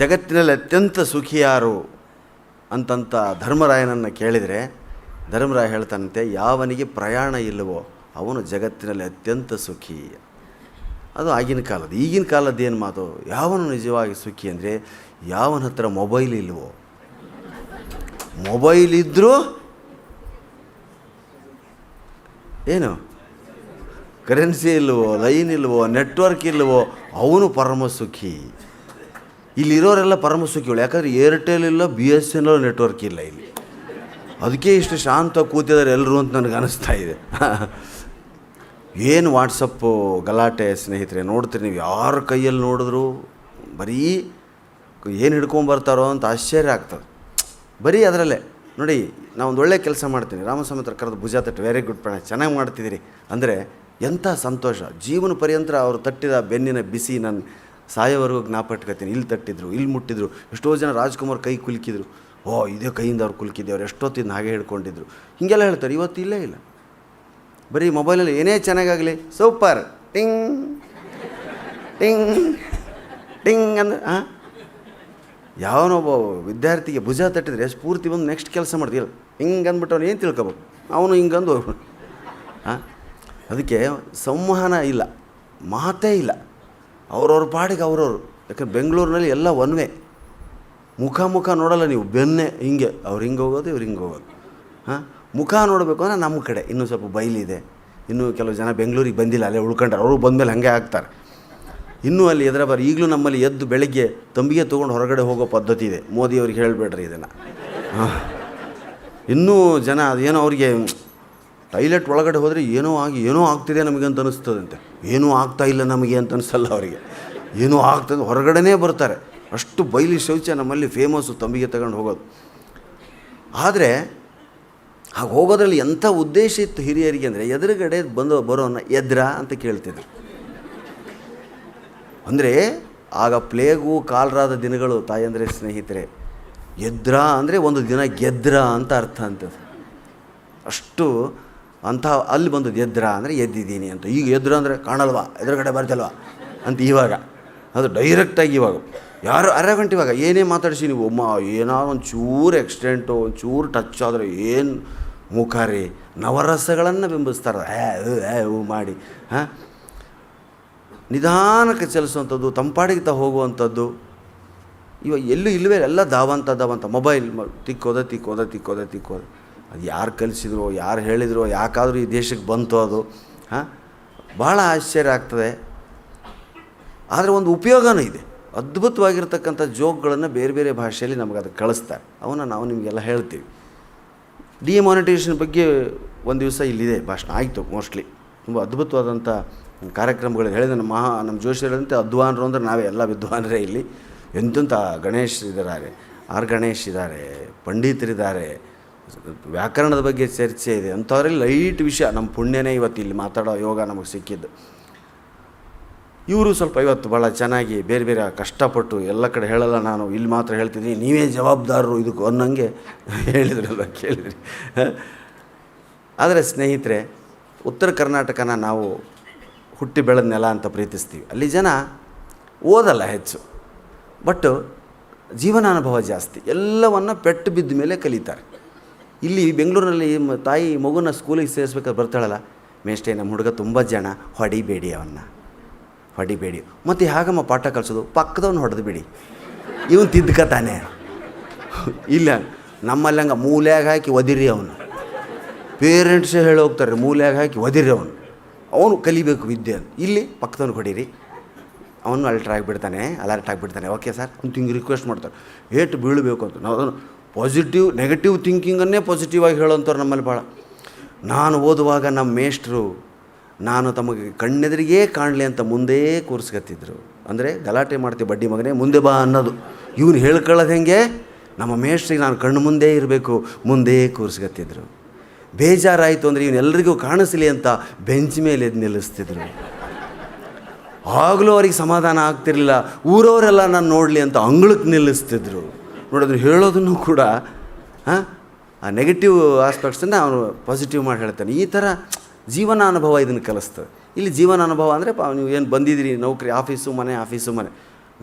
ಜಗತ್ತಿನಲ್ಲಿ ಅತ್ಯಂತ ಸುಖಿ ಯಾರು ಅಂತಂತ ಧರ್ಮರಾಯನನ್ನು ಕೇಳಿದರೆ, ಧರ್ಮರಾಯ ಹೇಳ್ತಾನಂತೆ, ಯಾವನಿಗೆ ಪ್ರಯಾಣ ಇಲ್ಲವೋ ಅವನು ಜಗತ್ತಿನಲ್ಲಿ ಅತ್ಯಂತ ಸುಖಿ. ಅದು ಆಗಿನ ಕಾಲದ ಈಗಿನ ಕಾಲದ್ದು ಏನು ಮಾತು? ಯಾವನು ನಿಜವಾಗಿ ಸುಖಿ ಅಂದರೆ, ಯಾವನ ಹತ್ರ ಮೊಬೈಲ್ ಇಲ್ಲವೋ ಮೊಬೈಲ್ ಇದ್ದರೂ ಏನು? ಕರೆನ್ಸಿ ಇಲ್ಲವೋ ಲೈನ್ ಇಲ್ಲವೋ ನೆಟ್ವರ್ಕ್ ಇಲ್ಲವೋ ಅವನು ಪರಮ ಸುಖಿ. ಇಲ್ಲಿರೋರೆಲ್ಲ ಪರಮ ಸುಖಿಗಳು ಯಾಕಂದರೆ ಏರ್ಟೆಲ್ ಇಲ್ಲ B S N L network ಇಲ್ಲ ಇಲ್ಲಿ. ಅದಕ್ಕೆ ಇಷ್ಟು ಶಾಂತ ಕೂತಿದ್ದಾರೆ ಎಲ್ಲರೂ ಅಂತ ನನಗೆ ಅನಿಸ್ತಾ ಇದೆ. ಏನು ವಾಟ್ಸಪ್ಪು ಗಲಾಟೆ ಸ್ನೇಹಿತರೆ, ನೋಡ್ತೀರಿ ನೀವು ಯಾರ ಕೈಯಲ್ಲಿ ನೋಡಿದ್ರು ಬರೀ ಏನು ಹಿಡ್ಕೊಂಬರ್ತಾರೋ ಅಂತ ಆಶ್ಚರ್ಯ ಆಗ್ತದೆ. ಬರೀ ಅದರಲ್ಲೇ. ನೋಡಿ, ನಾವು ಒಂದು ಒಳ್ಳೆ ಕೆಲಸ ಮಾಡ್ತೀನಿ. ರಾಮಸ್ವಾಮಿ ಕರೆದು ಭುಜ ತಟ್ಟು ವೆರಿ ಗುಡ್ ಪ್ರಾಣ ಚೆನ್ನಾಗಿ ಮಾಡ್ತಿದ್ದೀರಿ. ಅಂದರೆ ಎಂಥ ಸಂತೋಷ. ಜೀವನ ಪರ್ಯಂತರ ಅವರು ತಟ್ಟಿದ ಬೆನ್ನಿನ ಬಿಸಿ ನಾನು ಸಾಯೋವರೆಗೂ ಜ್ಞಾಪಟ್ಕೋತೀನಿ ಇಲ್ಲಿ ತಟ್ಟಿದ್ರು, ಇಲ್ಲಿ ಮುಟ್ಟಿದ್ರು, ಎಷ್ಟೋ ಜನ ರಾಜ್ಕುಮಾರ್ ಕೈ ಕುಲ್ಕಿದ್ರು. ಓ, ಇದೇ ಕೈಯಿಂದ ಅವ್ರು ಕುಲ್ಕಿದ್ದೆ ಅವ್ರು ಹಾಗೆ ಹಿಡ್ಕೊಂಡಿದ್ರು ಹೀಗೆಲ್ಲ ಹೇಳ್ತಾರೆ, ಇವತ್ತು ಇಲ್ಲೇ ಇಲ್ಲ. ಬರೀ ಮೊಬೈಲಲ್ಲಿ ಏನೇ ಚೆನ್ನಾಗಾಗಲಿ, ಸೂಪರ್, ಟಿಂಗ್ ಟಿಂಗ್ ಟಿಂಗ್ ಅಂದ್ರೆ ಹಾಂ ಯಾವನೊಬ್ಬ ವಿದ್ಯಾರ್ಥಿಗೆ ಭುಜ ತಟ್ಟಿದ್ರೆ ಸ್ಫೂರ್ತಿ ಬಂದು ನೆಕ್ಸ್ಟ್ ಕೆಲಸ ಮಾಡ್ತೀಯಲ್ಲ ಹಿಂಗೆ ಅಂದ್ಬಿಟ್ಟು ಅವ್ನು ಏನು ತಿಳ್ಕೊಬೇಕು? ಅವನು ಹಿಂಗಂದು ಹಾಂ ಅದಕ್ಕೆ ಸಂವಹನ ಇಲ್ಲ, ಮಾತೇ ಇಲ್ಲ. ಅವ್ರವ್ರ ಪಾಡಿಗೆ ಅವ್ರವ್ರು. ಯಾಕಂದ್ರೆ ಬೆಂಗಳೂರಿನಲ್ಲಿ ಎಲ್ಲ ಒನ್ವೇ. ಮುಖ ಮುಖ ನೋಡಲ್ಲ ನೀವು, ಬೆನ್ನೆ ಹಿಂಗೆ. ಅವ್ರು ಹಿಂಗೆ ಹೋಗೋದು, ಇವ್ರು ಹಿಂಗೆ ಹೋಗೋದು. ಹಾಂ? ಮುಖ ನೋಡಬೇಕು ಅಂದರೆ ನಮ್ಮ ಕಡೆ. ಇನ್ನೂ ಸ್ವಲ್ಪ ಬಯಲಿದೆ ಇನ್ನೂ ಕೆಲವು ಜನ ಬೆಂಗಳೂರಿಗೆ ಬಂದಿಲ್ಲ, ಅಲ್ಲೇ ಉಳ್ಕೊಂಡ್ರೆ. ಅವರು ಬಂದ ಮೇಲೆ ಹಾಗೆ ಆಗ್ತಾರೆ. ಇನ್ನೂ ಅಲ್ಲಿ ಎದುರ ಬಾರಿ ಈಗಲೂ ನಮ್ಮಲ್ಲಿ ಎದ್ದು ಬೆಳಗ್ಗೆ ತಂಬಿಗೆ ತೊಗೊಂಡು ಹೊರಗಡೆ ಹೋಗೋ ಪದ್ಧತಿ ಇದೆ. ಮೋದಿಯವ್ರಿಗೆ ಹೇಳಬೇಡ್ರಿ ಇದನ್ನು. ಹಾಂ? ಇನ್ನೂ ಜನ ಅದೇನೋ ಅವ್ರಿಗೆ ಟೈಲೆಟ್ ಒಳಗಡೆ ಹೋದರೆ ಏನೋ ಆಗಿ ಏನೋ ಆಗ್ತಿದೆ ನಮಗೆ ಅಂತ ಅನಿಸ್ತದಂತೆ. ಏನೂ ಆಗ್ತಾ ಇಲ್ಲ ನಮಗೆ ಅಂತ ಅನಿಸಲ್ಲ ಅವರಿಗೆ. ಏನೋ ಆಗ್ತದೆ ಹೊರಗಡೆನೇ ಬರ್ತಾರೆ. ಅಷ್ಟು ಬಯಲಿ ಶೌಚ ನಮ್ಮಲ್ಲಿ ಫೇಮಸ್ಸು ತಂಬಿಗೆ ತಗೊಂಡು ಹೋಗೋದು. ಆದರೆ, ಹಾಗೆ ಹೋಗೋದ್ರಲ್ಲಿ ಎಂಥ ಉದ್ದೇಶ ಇತ್ತು ಹಿರಿಯರಿಗೆ ಅಂದರೆ, ಎದುರುಗಡೆ ಬಂದು ಬರೋನ್ನ ಎದ್ರ ಅಂತ ಕೇಳ್ತಿದ್ರು. ಅಂದರೆ, ಆಗ ಪ್ಲೇಗು ಕಾಲರಾದ ದಿನಗಳು ತಾಯಂದರೆ ಸ್ನೇಹಿತರೆ. ಎದ್ರ ಅಂದರೆ ಒಂದು ದಿನ ಗೆದ್ರ ಅಂತ ಅರ್ಥ ಅಂತ ಅಷ್ಟು ಅಂಥ ಅಲ್ಲಿ ಬಂದು ಎದ್ರ ಅಂದರೆ ಎದ್ದಿದ್ದೀನಿ ಅಂತ. ಈಗ ಎದ್ರ ಅಂದರೆ ಕಾಣಲ್ವಾ? ಎದುರುಗಡೆ ಬರ್ತಲ್ವಾ ಅಂತ ಇವಾಗ. ಅದು ಡೈರೆಕ್ಟಾಗಿ ಇವಾಗ. ಯಾರು ಅರ್ಧ ಗಂಟೆ ಇವಾಗ? ಏನೇ ಮಾತಾಡಿಸಿ ನೀವು, ಅಮ್ಮ ಏನಾದ್ರು ಒಂದು ಚೂರು ಎಕ್ಸಿಡೆಂಟು ಒಂದು ಚೂರು ಟಚ್ ಆದರೆ ಏನು ಮುಖ ರೀ? ನವರಸಗಳನ್ನು ಬಿಂಬಿಸ್ತಾರೆ. ಮಾಡಿ. ಹಾಂ? ನಿಧಾನಕ್ಕೆ ಚಲಿಸುವಂಥದ್ದು ತಂಪಾಡಿಗೆ ತ ಹೋಗುವಂಥದ್ದು. ಇವಾಗ ಎಲ್ಲೂ ಇಲ್ಲವೇ ಎಲ್ಲ ದಾವಂತ ದಾವಂತ ಮೊಬೈಲ್ ತಿಕ್ಕೋದ ತಿಕ್ಕೋದ ತಿಕ್ಕೋದ ತಿಕ್ಕೋದ. ಅದು ಯಾರು ಕಲಿಸಿದ್ರು, ಯಾರು ಹೇಳಿದ್ರು, ಯಾಕಾದರೂ ಈ ದೇಶಕ್ಕೆ ಬಂತು ಅದು, ಹಾಂ? ಭಾಳ ಆಶ್ಚರ್ಯ ಆಗ್ತದೆ. ಆದರೆ ಒಂದು ಉಪಯೋಗನೂ ಇದೆ. ಅದ್ಭುತವಾಗಿರ್ತಕ್ಕಂಥ ಜೋಕ್ಗಳನ್ನು ಬೇರೆ ಬೇರೆ ಭಾಷೆಯಲ್ಲಿ ನಮಗೆ ಅದು ಕಳಿಸ್ತಾರೆ. ಅವನ್ನ ನಾವು ನಿಮಗೆಲ್ಲ ಹೇಳ್ತೀವಿ. ಡಿಮಾನಿಟೈಸೇಷನ್ ಬಗ್ಗೆ ಒಂದು ದಿವಸ ಇಲ್ಲಿದೆ. ಭಾಷಣ ಆಯಿತು ಮೋಸ್ಟ್ಲಿ ತುಂಬ ಅದ್ಭುತವಾದಂಥ ಕಾರ್ಯಕ್ರಮಗಳು ಹೇಳಿದ. ನಮ್ಮ ಮಹಾ, ನಮ್ಮ ಜೋಶಿಯರಂತೆ ಅಧ್ವಾನರು ಅಂದರೆ ನಾವೇ ಎಲ್ಲ ವಿದ್ವಾನರೇ ಇಲ್ಲಿ. ಎಂತೆಂಥ ಗಣೇಶ್ ಇದ್ದಾರೆ ಆರ್ ಗಣೇಶ್ ಇದ್ದಾರೆ, ಪಂಡಿತರಿದ್ದಾರೆ. ವ್ಯಾಕರಣದ ಬಗ್ಗೆ ಚರ್ಚೆ ಇದೆ. ಅಂಥವ್ರಲ್ಲಿ ಲೈಟ್ ವಿಷಯ. ನಮ್ಮ ಪುಣ್ಯನೇ ಇವತ್ತು ಇಲ್ಲಿ ಮಾತಾಡೋ ಯೋಗ ನಮಗೆ ಸಿಕ್ಕಿದ್ದು. ಇವರು ಸ್ವಲ್ಪ ಇವತ್ತು ಭಾಳ ಚೆನ್ನಾಗಿ ಬೇರೆ ಬೇರೆ ಕಷ್ಟಪಟ್ಟು ಎಲ್ಲ ಕಡೆ ಹೇಳಲ್ಲ ನಾನು. ಇಲ್ಲಿ ಮಾತ್ರ ಹೇಳ್ತಿದ್ದೀನಿ. ನೀವೇ ಜವಾಬ್ದಾರರು ಇದಕ್ಕೂ ಅನ್ನಂಗೆ ಹೇಳಿದ್ರಲ್ಲ ಕೇಳಿದ್ರಿ. ಆದರೆ ಸ್ನೇಹಿತರೆ, ಉತ್ತರ ಕರ್ನಾಟಕನ ನಾವು ಹುಟ್ಟಿ ಬೆಳೆದ ನೆಲ ಅಂತ ಪ್ರೀತಿಸ್ತೀವಿ. ಅಲ್ಲಿ ಜನ ಓದಲ್ಲ ಹೆಚ್ಚು. ಬಟ್ ಜೀವನಾನುಭವ ಜಾಸ್ತಿ. ಎಲ್ಲವನ್ನು ಪೆಟ್ಟು ಬಿದ್ದ ಮೇಲೆ ಕಲಿತಾರೆ. ಇಲ್ಲಿ ಬೆಂಗಳೂರಿನಲ್ಲಿ ತಾಯಿ ಮಗುನ ಸ್ಕೂಲಿಗೆ ಸೇರಿಸ್ಬೇಕಾದ್ರೆ ಬರ್ತಾಳಲ್ಲ? ಮೇಷ್ಟೇ ನಮ್ಮ ಹುಡುಗ ತುಂಬ ಜನ ಹೊಡಿಬೇಡಿ ಅವನ್ನ ಹೊಡಿಬೇಡಿ. ಮತ್ತು ಹೇಗಮ್ಮ ಪಾಠ ಕಲಿಸೋದು? ಪಕ್ಕದವನು ಹೊಡೆದು ಬಿಡಿ. ಇವನು ತಿದ್ಕತಾನೆ ಇಲ್ಲ, ನಮ್ಮಲ್ಲಿ ಹಂಗೆ ಮೂಲ್ಯಾಗ ಹಾಕಿ ಒದಿರಿ ಅವನು. ಪೇರೆಂಟ್ಸೇ ಹೇಳಿ ಹೋಗ್ತಾರೆ, ಮೂಲ್ಯಾಗ ಹಾಕಿ ಒದಿರಿ ಅವನು. ಅವನು ಕಲಿಬೇಕು ವಿದ್ಯೆ ಇಲ್ಲಿ ಪಕ್ಕದವನು ಹೊಡೀರಿ. ಅವನು ಅಲ್ಟ್ರ್ ಆಗಿಬಿಡ್ತಾನೆ ಅಲರ್ಟ್ ಆಗಿಬಿಡ್ತಾನೆ. ಓಕೆ ಸರ್ ಒಂದು ಹಿಂಗೆ ರಿಕ್ವೆಸ್ಟ್ ಮಾಡ್ತಾರೆ. ಏಟು ಬೀಳಬೇಕು ಅಂತ. ನಾವು ಪಾಸಿಟಿವ್ ನೆಗೆಟಿವ್ ಥಿಂಕಿಂಗನ್ನೇ ಪಾಸಿಟಿವ್ ಆಗಿ ಹೇಳೋಂಥವ್ರು ನಮ್ಮಲ್ಲಿ ಭಾಳ. ನಾನು ಓದುವಾಗ ನಮ್ಮ ಮೇಷ್ಟ್ರು, ನಾನು ತಮಗೆ ಕಣ್ಣೆದರಿಗೇ ಕಾಣಲಿ ಅಂತ ಮುಂದೆ ಕೂರಿಸ್ಕತ್ತಿದ್ರು ಅಂದರೆ ಗಲಾಟೆ ಮಾಡ್ತೀವಿ ಬಡ್ಡಿ ಮಗನೇ, ಮುಂದೆ ಬಾ ಅನ್ನೋದು. ಇವನು ಹೇಳ್ಕೊಳ್ಳೋದು ಹೆಂಗೆ? ನಮ್ಮ ಮೇಷ್ಟ್ರಿಗೆ ನಾನು ಕಣ್ಣು ಮುಂದೆ ಇರಬೇಕು, ಮುಂದೆ ಕೂರಿಸ್ಕತ್ತಿದ್ರು ಬೇಜಾರಾಯಿತು ಅಂದರೆ ಇವನ್ನೆಲ್ಲರಿಗೂ ಕಾಣಿಸಲಿ ಅಂತ ಬೆಂಚ್ ಮೇಲೆ ಎದ್ದು ನಿಲ್ಲಿಸ್ತಿದ್ರು. ಆಗಲೂ ಅವ್ರಿಗೆ ಸಮಾಧಾನ ಆಗ್ತಿರಲಿಲ್ಲ. ಊರವರೆಲ್ಲ ನಾನು ನೋಡಲಿ ಅಂತ ಅಂಗಳಕ್ಕೆ ನಿಲ್ಲಿಸ್ತಿದ್ರು. ನೋಡಿದ್ರೆ ಹೇಳೋದನ್ನು ಕೂಡ ಆ ನೆಗೆಟಿವ್ ಆಸ್ಪೆಕ್ಟ್ಸನ್ನು ಅವನು ಪಾಸಿಟಿವ್ ಮಾಡಿ ಹೇಳ್ತಾನೆ. ಈ ಥರ ಜೀವನಾನುಭವ ಇದನ್ನು ಕಲಿಸ್ತದೆ ಇಲ್ಲಿ ಜೀವನಾನುಭವ ಅಂದರೆ ಪಾ ನೀವು ಏನು ಬಂದಿದ್ದೀರಿ, ನೌಕರಿ, ಆಫೀಸು, ಮನೆ ಆಫೀಸು, ಮನೆ.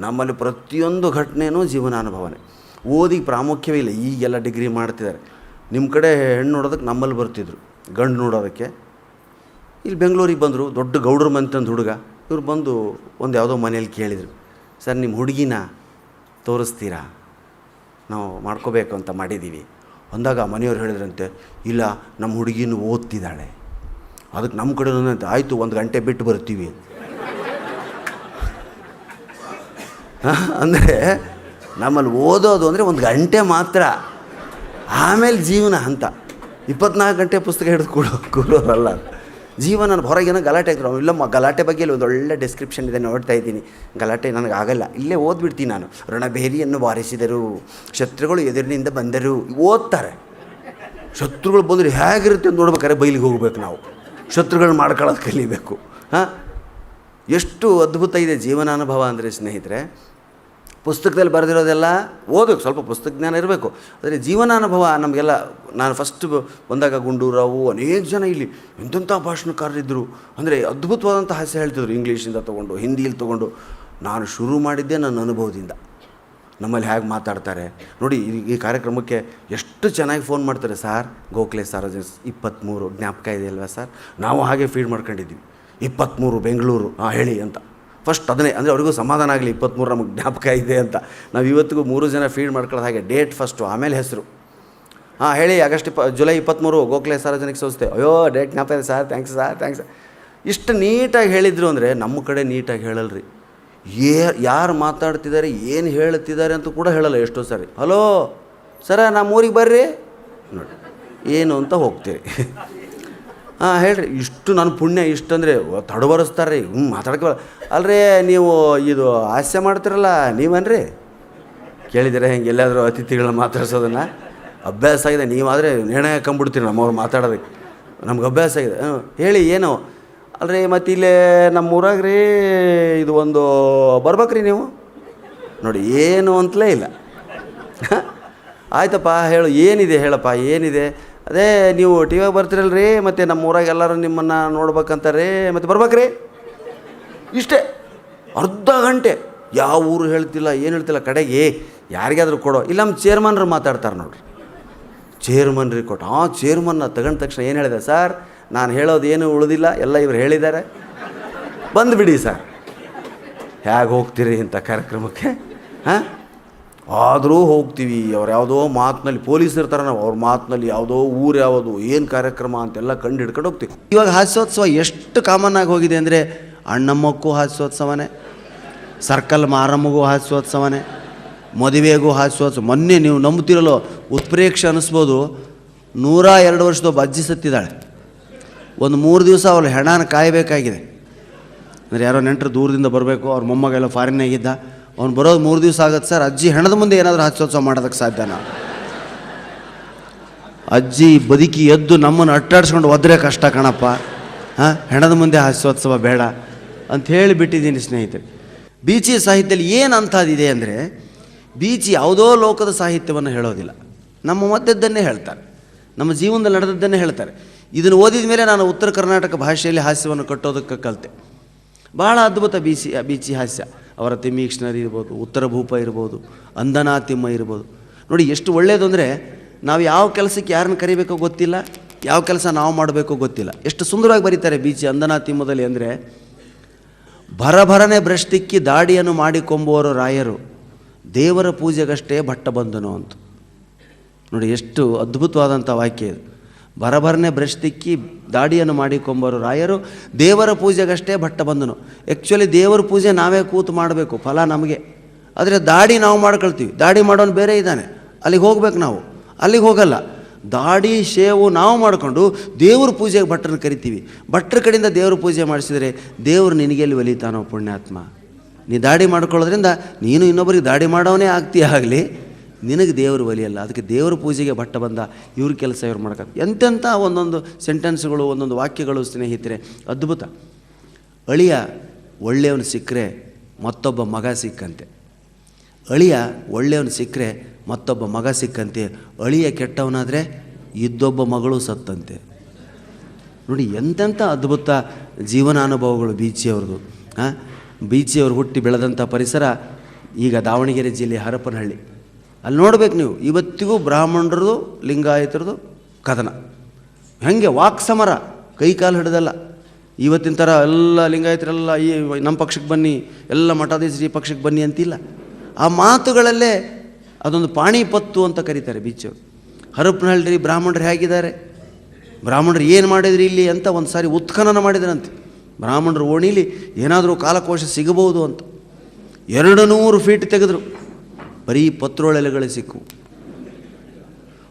ನಮ್ಮಲ್ಲಿ ಪ್ರತಿಯೊಂದು ಘಟನೆಯೂ ಜೀವನಾನುಭವನೇ. ಓದಿ ಪ್ರಾಮುಖ್ಯವೇ ಇಲ್ಲ, ಈಗೆಲ್ಲ ಡಿಗ್ರಿ ಮಾಡ್ತಿದ್ದಾರೆ. ನಿಮ್ಮ ಕಡೆ ಹೆಣ್ಣು ನೋಡೋದಕ್ಕೆ ನಮ್ಮಲ್ಲಿ ಬರ್ತಿದ್ರು, ಗಂಡು ನೋಡೋದಕ್ಕೆ. ಇಲ್ಲಿ ಬೆಂಗಳೂರಿಗೆ ಬಂದರು, ದೊಡ್ಡ ಗೌಡ್ರ ಮಂತಂದು ಹುಡುಗ. ಇವ್ರು ಬಂದು ಒಂದು ಯಾವುದೋ ಮನೇಲಿ ಕೇಳಿದರು. ಸರ್ ನಿಮ್ಮ ಹುಡುಗಿನ ತೋರಿಸ್ತೀರಾ? ನಾವು ಮಾಡ್ಕೋಬೇಕು ಅಂತ ಮಾಡಿದ್ದೀವಿ. ಅಂದಾಗ ಮನೆಯವ್ರು ಹೇಳಿದ್ರಂತೆ, ಇಲ್ಲ, ನಮ್ಮ ಹುಡುಗಿನ ಓದ್ತಿದ್ದಾಳೆ. ಅದಕ್ಕೆ ನಮ್ಮ ಕಡೆ ಅಂತ, ಆಯಿತು, ಒಂದು ಗಂಟೆ ಬಿಟ್ಟು ಬರ್ತೀವಿ. ಅಂದರೆ ನಮ್ಮಲ್ಲಿ ಓದೋದು ಅಂದರೆ ಒಂದು ಗಂಟೆ ಮಾತ್ರ. ಆಮೇಲೆ ಜೀವನ ಅಂತ. ಇಪ್ಪತ್ನಾಲ್ಕು ಗಂಟೆ ಪುಸ್ತಕ ಹಿಡಿದು ಕೂಡೋ ಕೂರೋರಲ್ಲ. ಜೀವನ ಹೊರಗೇನೋ ಗಲಾಟೆ ಆಗ್ತಾರೆ ಇಲ್ಲಮ್ಮ ಗಲಾಟೆ ಬಗ್ಗೆ ಇಲ್ಲಿ ಒಂದು ಒಳ್ಳೆ ಡಿಸ್ಕ್ರಿಪ್ಷನ್ ಇದೆ ನೋಡ್ತಾ ಇದ್ದೀನಿ. ಗಲಾಟೆ ನನಗೆ ಆಗಲ್ಲ. ಇಲ್ಲೇ ಓದ್ಬಿಡ್ತೀನಿ ನಾನು. ರಣಬೇರಿಯನ್ನು ಬಾರಿಸಿದರು. ಶತ್ರುಗಳು ಎದುರಿನಿಂದ ಬಂದರು. ಓದ್ತಾರೆ. ಶತ್ರುಗಳು ಬಂದರೆ ಹೇಗಿರುತ್ತೆ ಅಂತ ನೋಡ್ಬೇಕಾದ್ರೆ ಬೈಲಿಗೆ ಹೋಗ್ಬೇಕು ನಾವು. ಶತ್ರುಗಳು ಮಾಡ್ಕೊಳ್ಳೋದು ಕಲಿಬೇಕು. ಹಾಂ? ಎಷ್ಟು ಅದ್ಭುತ ಇದೆ ಜೀವನಾನುಭವ ಅಂದರೆ ಸ್ನೇಹಿತರೆ. ಪುಸ್ತಕದಲ್ಲಿ ಬರೆದಿರೋದೆಲ್ಲ ಓದಬೇಕು, ಸ್ವಲ್ಪ ಪುಸ್ತಕ ಜ್ಞಾನ ಇರಬೇಕು. ಆದರೆ ಜೀವನಾನುಭವ ನಮಗೆಲ್ಲ, ನಾನು ಫಸ್ಟ್ ಬಂದಾಗ ಗುಂಡೂರಾವು ಅನೇಕ ಜನ ಇಲ್ಲಿ ಎಂತೆಂಥ ಭಾಷಣಕಾರರಿದ್ದರು ಅಂದರೆ ಅದ್ಭುತವಾದಂಥ ಹಾಸ್ಯ ಹೇಳ್ತಿದ್ರು, ಇಂಗ್ಲೀಷಿಂದ ತೊಗೊಂಡು, ಹಿಂದಿಯಲ್ಲಿ ತೊಗೊಂಡು. ನಾನು ಶುರು ಮಾಡಿದ್ದೆ ನನ್ನ ಅನುಭವದಿಂದ. ನಮ್ಮಲ್ಲಿ ಹೇಗೆ ಮಾತಾಡ್ತಾರೆ. ನೋಡಿ, ಈ- ಈ ಕಾರ್ಯಕ್ರಮಕ್ಕೆ ಎಷ್ಟು ಚೆನ್ನಾಗಿ ಫೋನ್ ಮಾಡ್ತಾರೆ ಸಾರ್. ಗೋಖಲೆ ಸಾರ್ವಜನಿಕ ಇಪ್ಪತ್ತ್ಮೂರು ಜ್ಞಾಪಕ ಇದೆಯಲ್ವಾ ಸರ್? ನಾವು ಹಾಗೆ ಫೀಡ್ ಮಾಡ್ಕೊಂಡಿದ್ದೀವಿ. ಇಪ್ಪತ್ತ್ಮೂರು ಬೆಂಗಳೂರು ಹಾಂ ಹೇಳಿ ಅಂತ. ಫಸ್ಟ್ ಅದನ್ನೇ ಅಂದರೆ ಅವ್ರಿಗೂ ಸಮಾಧಾನ ಆಗಲಿ ಇಪ್ಪತ್ತ್ಮೂರು ನಮಗೆ ಜ್ಞಾಪಕ ಇದೆ ಅಂತ. ನಾವು ಇವತ್ತಿಗೂ ಮೂರು ಜನ ಫೀಡ್ ಮಾಡ್ಕೊಳ್ಳೋದು ಹಾಗೆ ಡೇಟ್ ಫಸ್ಟು ಆಮೇಲೆ ಹೆಸರು. ಹಾಂ, ಹೇಳಿ, ಆಗಸ್ಟ್ ಇಪ್ಪ, ಜುಲೈ ಇಪ್ಪತ್ತ್ಮೂರು ಗೋಖಲೆ ಸಾರ್ವಜನಿಕ ಸಂಸ್ಥೆ. ಅಯ್ಯೋ ಡೇಟ್ ಜ್ಞಾಪಕ ಇದೆ ಸರ್ ಥ್ಯಾಂಕ್ಸ್ ಸರ್ ಥ್ಯಾಂಕ್ಸ್ ಇಷ್ಟು ನೀಟಾಗಿ ಹೇಳಿದರು ಅಂದರೆ ನಮ್ಮ ಕಡೆ ನೀಟಾಗಿ ಹೇಳಲ್ರಿ. ಏ, ಯಾರು ಮಾತಾಡ್ತಿದ್ದಾರೆ ಏನು ಹೇಳ್ತಿದ್ದಾರೆ ಅಂತ ಕೂಡ ಹೇಳಲ್ಲ ಎಷ್ಟೋ ಸರಿ. ಹಲೋ, ಸರ ನಮ್ಮ ಊರಿಗೆ ಬರ್ರಿ? ನೋಡಿ, ಏನು ಅಂತ ಹೋಗ್ತೀರಿ. ಹಾಂ, ಹೇಳ್ರಿ. ಇಷ್ಟು ನನ್ನ ಪುಣ್ಯ ಇಷ್ಟು ಅಂದರೆ ತಡಬರಿಸ್ತಾರೆ ರೀ ಹ್ಞೂ ಮಾತಾಡ್ಕೋ ಅಲ್ರಿ, ನೀವು ಇದು ಹಾಸ್ಯ ಮಾಡ್ತಿರಲ್ಲ, ನೀವೇನ್ರಿ? ಕೇಳಿದರೆ ಹೆಂಗೆ ಎಲ್ಲಾದರೂ ಅತಿಥಿಗಳನ್ನ ಮಾತಾಡ್ಸೋದನ್ನು? ಅಭ್ಯಾಸ ಆಗಿದೆ. ನೀವಾದರೆ ನಿರ್ಣಯ ಕಂಬಿಡ್ತೀರಿ ನಮ್ಮವ್ರು ಮಾತಾಡೋದಕ್ಕೆ. ನಮ್ಗೆ ಅಭ್ಯಾಸ ಆಗಿದೆ. ಹ್ಞೂ ಹೇಳಿ, ಏನು? ಅಲ್ರಿ, ಮತ್ತು ಇಲ್ಲೇ ನಮ್ಮ ಊರಾಗ ರೀ ಇದು ಒಂದು ಬರ್ಬೇಕ್ರಿ ನೀವು? ನೋಡಿ, ಏನು ಅಂತಲೇ ಇಲ್ಲ. ಆಯ್ತಪ್ಪ, ಹೇಳು. ಏನಿದೆ, ಹೇಳಪ್ಪ, ಏನಿದೆ? ಅದೇ ನೀವು ಟಿ ವಿಯಾಗ ಬರ್ತೀರಲ್ರಿ, ಮತ್ತು ನಮ್ಮ ಊರಾಗ ಎಲ್ಲರೂ ನಿಮ್ಮನ್ನು ನೋಡ್ಬೇಕಂತಾರೆ ಮತ್ತು ಬರ್ಬೇಕ್ರಿ? ಇಷ್ಟೇ, ಅರ್ಧ ಗಂಟೆ. ಯಾವ ಊರು ಹೇಳ್ತಿಲ್ಲ, ಏನು ಹೇಳ್ತಿಲ್ಲ, ಕಡೆಗೆ ಯಾರಿಗಾದ್ರೂ ಕೊಡೋ, ಇಲ್ಲ ನಮ್ಮ ಚೇರ್ಮನ್ರು ಮಾತಾಡ್ತಾರೆ ನೋಡ್ರಿ. ಚೇರ್ಮನ್ ರೀ ಕೊಟ್ಟು, ಆ ಚೇರ್ಮನ್ನ ತಗೊಂಡ ತಕ್ಷಣ ಏನು ಹೇಳಿದೆ, ಸರ್, ನಾನು ಹೇಳೋದು ಏನು ಉಳಿದಿಲ್ಲ, ಎಲ್ಲ ಇವ್ರು ಹೇಳಿದ್ದಾರೆ. ಬಂದುಬಿಡಿ, ಸರ್. ಹೇಗೆ ಹೋಗ್ತೀರಿ ಇಂಥ ಕಾರ್ಯಕ್ರಮಕ್ಕೆ, ಹಾಂ? ಆದರೂ ಹೋಗ್ತೀವಿ. ಅವ್ರು ಯಾವುದೋ ಮಾತಿನಲ್ಲಿ ಪೊಲೀಸ್ ಇರ್ತಾರೆ ನಾವು, ಅವ್ರ ಮಾತಿನಲ್ಲಿ ಯಾವುದೋ ಊರು ಯಾವುದು, ಏನು ಕಾರ್ಯಕ್ರಮ ಅಂತೆಲ್ಲ ಕಂಡು ಹಿಡ್ಕೊಂಡು ಹೋಗ್ತೀವಿ. ಇವಾಗ ಹಾಸ್ಯೋತ್ಸವ ಎಷ್ಟು ಕಾಮನ್ ಆಗಿ ಹೋಗಿದೆ ಅಂದರೆ ಅಣ್ಣಮ್ಮಕ್ಕೂ ಹಾಸ್ಯೋತ್ಸವನೇ ಸರ್ಕಲ್ ಮಾರಮ್ಮಗೂ ಹಾಸ್ಯೋತ್ಸವನೇ, ಮದುವೆಗೂ ಹಾಸ್ಯೋತ್ಸವ. ಮೊನ್ನೆ ನೀವು ನಂಬ್ತಿರಲ್ಲೋ, ಉತ್ಪ್ರೇಕ್ಷೆ ಅನ್ನಿಸ್ಬೋದು, ನೂರ ಎರಡು ವರ್ಷದ ಅಜ್ಜಿ ಸತ್ತಿದ್ದಾಳೆ. ಒಂದು ಮೂರು ದಿವಸ ಅವಳು ಹೆಣನ ಕಾಯಬೇಕಾಗಿದೆ. ಅಂದರೆ ಯಾರೋ ನೆಂಟರು ದೂರದಿಂದ ಬರಬೇಕು, ಅವ್ರ ಮೊಮ್ಮಗೆಲ್ಲ ಫಾರಿನ್ನಾಗಿದ್ದ ಅವ್ನು ಬರೋದು ಮೂರು ದಿವಸ ಆಗುತ್ತೆ ಸರ್. ಅಜ್ಜಿ ಹೆಣದ ಮುಂದೆ ಏನಾದರೂ ಹಚ್ಚೋತ್ಸವ ಮಾಡೋದಕ್ಕೆ ಸಾಧ್ಯನಾ? ಅಜ್ಜಿ ಬದುಕಿ ಎದ್ದು ನಮ್ಮನ್ನು ಅಟ್ಟಾಡ್ಸ್ಕೊಂಡು ಒದ್ರೆ ಕಷ್ಟ ಕಣಪ್ಪ. ಹಾಂ? ಹೆಣದ ಮುಂದೆ ಹಾಸ್ಯೋತ್ಸವ ಬೇಡ ಅಂತ ಹೇಳಿ ಬಿಟ್ಟಿದ್ದೀನಿ ಸ್ನೇಹಿತರೆ. ಬೀಚಿ ಸಾಹಿತ್ಯದಲ್ಲಿ ಏನು ಅಂಥದ್ದಿದೆ ಅಂದರೆ, ಬೀಚಿ ಯಾವುದೋ ಲೋಕದ ಸಾಹಿತ್ಯವನ್ನು ಹೇಳೋದಿಲ್ಲ. ನಮ್ಮ ಮಧ್ಯದ್ದನ್ನೇ ಹೇಳ್ತಾರೆ. ನಮ್ಮ ಜೀವನದಲ್ಲಿ ನಡೆದದ್ದನ್ನೇ ಹೇಳ್ತಾರೆ. ಇದನ್ನು ಓದಿದ ಮೇಲೆ ನಾನು ಉತ್ತರ ಕರ್ನಾಟಕ ಭಾಷೆಯಲ್ಲಿ ಹಾಸ್ಯವನ್ನು ಕಟ್ಟೋದಕ್ಕೆ ಕಲಿತೆ. ಭಾಳ ಅದ್ಭುತ ಬೀಸಿ, ಬೀಚಿ ಹಾಸ್ಯ. ಅವರ ತಿಮ್ಮೀಕ್ಷ್ಣರಿ ಇರ್ಬೋದು, ಉತ್ತರ ಭೂಪ ಇರ್ಬೋದು ಅಂದನಾ ತಿಮ್ಮ ಇರ್ಬೋದು. ನೋಡಿ, ಎಷ್ಟು ಒಳ್ಳೆಯದು ಅಂದರೆ ನಾವು ಯಾವ ಕೆಲಸಕ್ಕೆ ಯಾರನ್ನ ಕರಿಬೇಕೋ ಗೊತ್ತಿಲ್ಲ, ಯಾವ ಕೆಲಸ ನಾವು ಮಾಡಬೇಕೋ ಗೊತ್ತಿಲ್ಲ. ಎಷ್ಟು ಸುಂದರವಾಗಿ ಬರೀತಾರೆ ಬೀಚಿ ಅಂದನಾ ತಿಮ್ಮದಲ್ಲಿ ಅಂದರೆ, ಭರಭರನೆ ಭ್ರಷ್ಟಿಕ್ಕಿ ದಾಡಿಯನ್ನು ಮಾಡಿಕೊಂಬುವರು ರಾಯರು, ದೇವರ ಪೂಜೆಗಷ್ಟೇ ಭಟ್ಟ ಬಂದನು ಅಂತ. ನೋಡಿ, ಎಷ್ಟು ಅದ್ಭುತವಾದಂಥ ವಾಕ್ಯ ಇದು. ಬರಬರನೆ ಭ್ರಷ್ಟಿಕ್ಕಿ ದಾಡಿಯನ್ನು ಮಾಡಿಕೊಂಬರು ರಾಯರು. ದೇವರ ಪೂಜೆಗಷ್ಟೇ ಭಟ್ಟ ಬಂದನು. ಆ್ಯಕ್ಚುಲಿ ದೇವರ ಪೂಜೆ ನಾವೇ ಕೂತು ಮಾಡಬೇಕು, ಫಲ ನಮಗೆ. ಆದರೆ ದಾಡಿ ನಾವು ಮಾಡ್ಕೊಳ್ತೀವಿ. ದಾಡಿ ಮಾಡೋನು ಬೇರೆ ಇದ್ದಾನೆ. ಅಲ್ಲಿಗೆ ಹೋಗ್ಬೇಕು ನಾವು. ಅಲ್ಲಿಗೆ ಹೋಗಲ್ಲ. ದಾಡಿ ಶೇವು ನಾವು ಮಾಡಿಕೊಂಡು ದೇವ್ರ ಪೂಜೆಗೆ ಭಟ್ಟನ ಕರಿತೀವಿ. ಭಟ್ರ ಕಡೆಯಿಂದ ದೇವ್ರ ಪೂಜೆ ಮಾಡಿಸಿದರೆ ದೇವರು ನಿನಗೆಲ್ಲಿ ಒಲಿತಾನೋ ಪುಣ್ಯಾತ್ಮ. ನೀ ದಾಡಿ ಮಾಡ್ಕೊಳ್ಳೋದ್ರಿಂದ ನೀನು ಇನ್ನೊಬ್ಬರಿಗೆ ದಾಡಿ ಮಾಡೋವನೇ ಆಗ್ತೀಯ ಆಗಲಿ. ನಿನಗೆ ದೇವರು ಒಲಿಯಲ್ಲ ಅದಕ್ಕೆ ದೇವರ ಪೂಜೆಗೆ ಭಟ್ಟ ಬಂದ, ಇವ್ರ ಕೆಲಸ ಇವ್ರು ಮಾಡ್ಕೊಂಡು ಎಂತೆಂಥ ಒಂದೊಂದು ಸೆಂಟೆನ್ಸ್ಗಳು, ಒಂದೊಂದು ವಾಕ್ಯಗಳು ಸ್ನೇಹಿತರೆ. ಅದ್ಭುತ. ಅಳಿಯ ಒಳ್ಳೆಯವನು ಸಿಕ್ಕರೆ ಮತ್ತೊಬ್ಬ ಮಗ ಸಿಕ್ಕಂತೆ. ಅಳಿಯ ಒಳ್ಳೆಯವನು ಸಿಕ್ಕರೆ ಮತ್ತೊಬ್ಬ ಮಗ ಸಿಕ್ಕಂತೆ. ಅಳಿಯ ಕೆಟ್ಟವನಾದರೆ ಇದ್ದೊಬ್ಬ ಮಗಳು ಸತ್ತಂತೆ. ನೋಡಿ, ಎಂತೆಂಥ ಅದ್ಭುತ ಜೀವನಾನುಭವಗಳು ಬೀಚಿಯವ್ರದ್ದು ಹಾಂ ಬೀಚಿಯವರು ಹುಟ್ಟಿ ಬೆಳೆದಂಥ ಪರಿಸರ ಈಗ ದಾವಣಗೆರೆ ಜಿಲ್ಲೆ ಹರಪನಹಳ್ಳಿ. ಅಲ್ಲಿ ನೋಡ್ಬೇಕು ನೀವು. ಇವತ್ತಿಗೂ ಬ್ರಾಹ್ಮಣರದು, ಲಿಂಗಾಯತರದು ಕದನ ಹೆಂಗೆ ವಾಕ್ ಸಮರ. ಕೈ ಕಾಲು ಹಿಡ್ದಲ್ಲ. ಇವತ್ತಿನ ಥರ ಎಲ್ಲ ಲಿಂಗಾಯತರೆಲ್ಲ ಈ ನಮ್ಮ ಪಕ್ಷಕ್ಕೆ ಬನ್ನಿ, ಎಲ್ಲ ಮಠಾಧೀಶರು ಈ ಪಕ್ಷಕ್ಕೆ ಬನ್ನಿ ಅಂತಿಲ್ಲ. ಆ ಮಾತುಗಳಲ್ಲೇ ಅದೊಂದು ಪಾಣಿಪತ್ತು ಅಂತ ಕರೀತಾರೆ ಬೀಚು ಹರಪ್ನಹಳ್ಳಿ ಬ್ರಾಹ್ಮಣರು ಹೇಗಿದ್ದಾರೆ? ಬ್ರಾಹ್ಮಣರು ಏನು ಮಾಡಿದ್ರಿ ಇಲ್ಲಿ ಅಂತ ಒಂದು ಸಾರಿ ಉತ್ಖನನ ಮಾಡಿದ್ರಂತೆ. ಬ್ರಾಹ್ಮಣರು ಓಣಿಲಿ ಏನಾದರೂ ಕಾಲಕೋಶ ಸಿಗಬಹುದು ಅಂತ. ಎರಡು ನೂರು ಫೀಟ್ ತೆಗೆದ್ರು. ಬರೀ ಪತ್ರೊಳೆಲೆಗಳೇ ಸಿಕ್ಕು.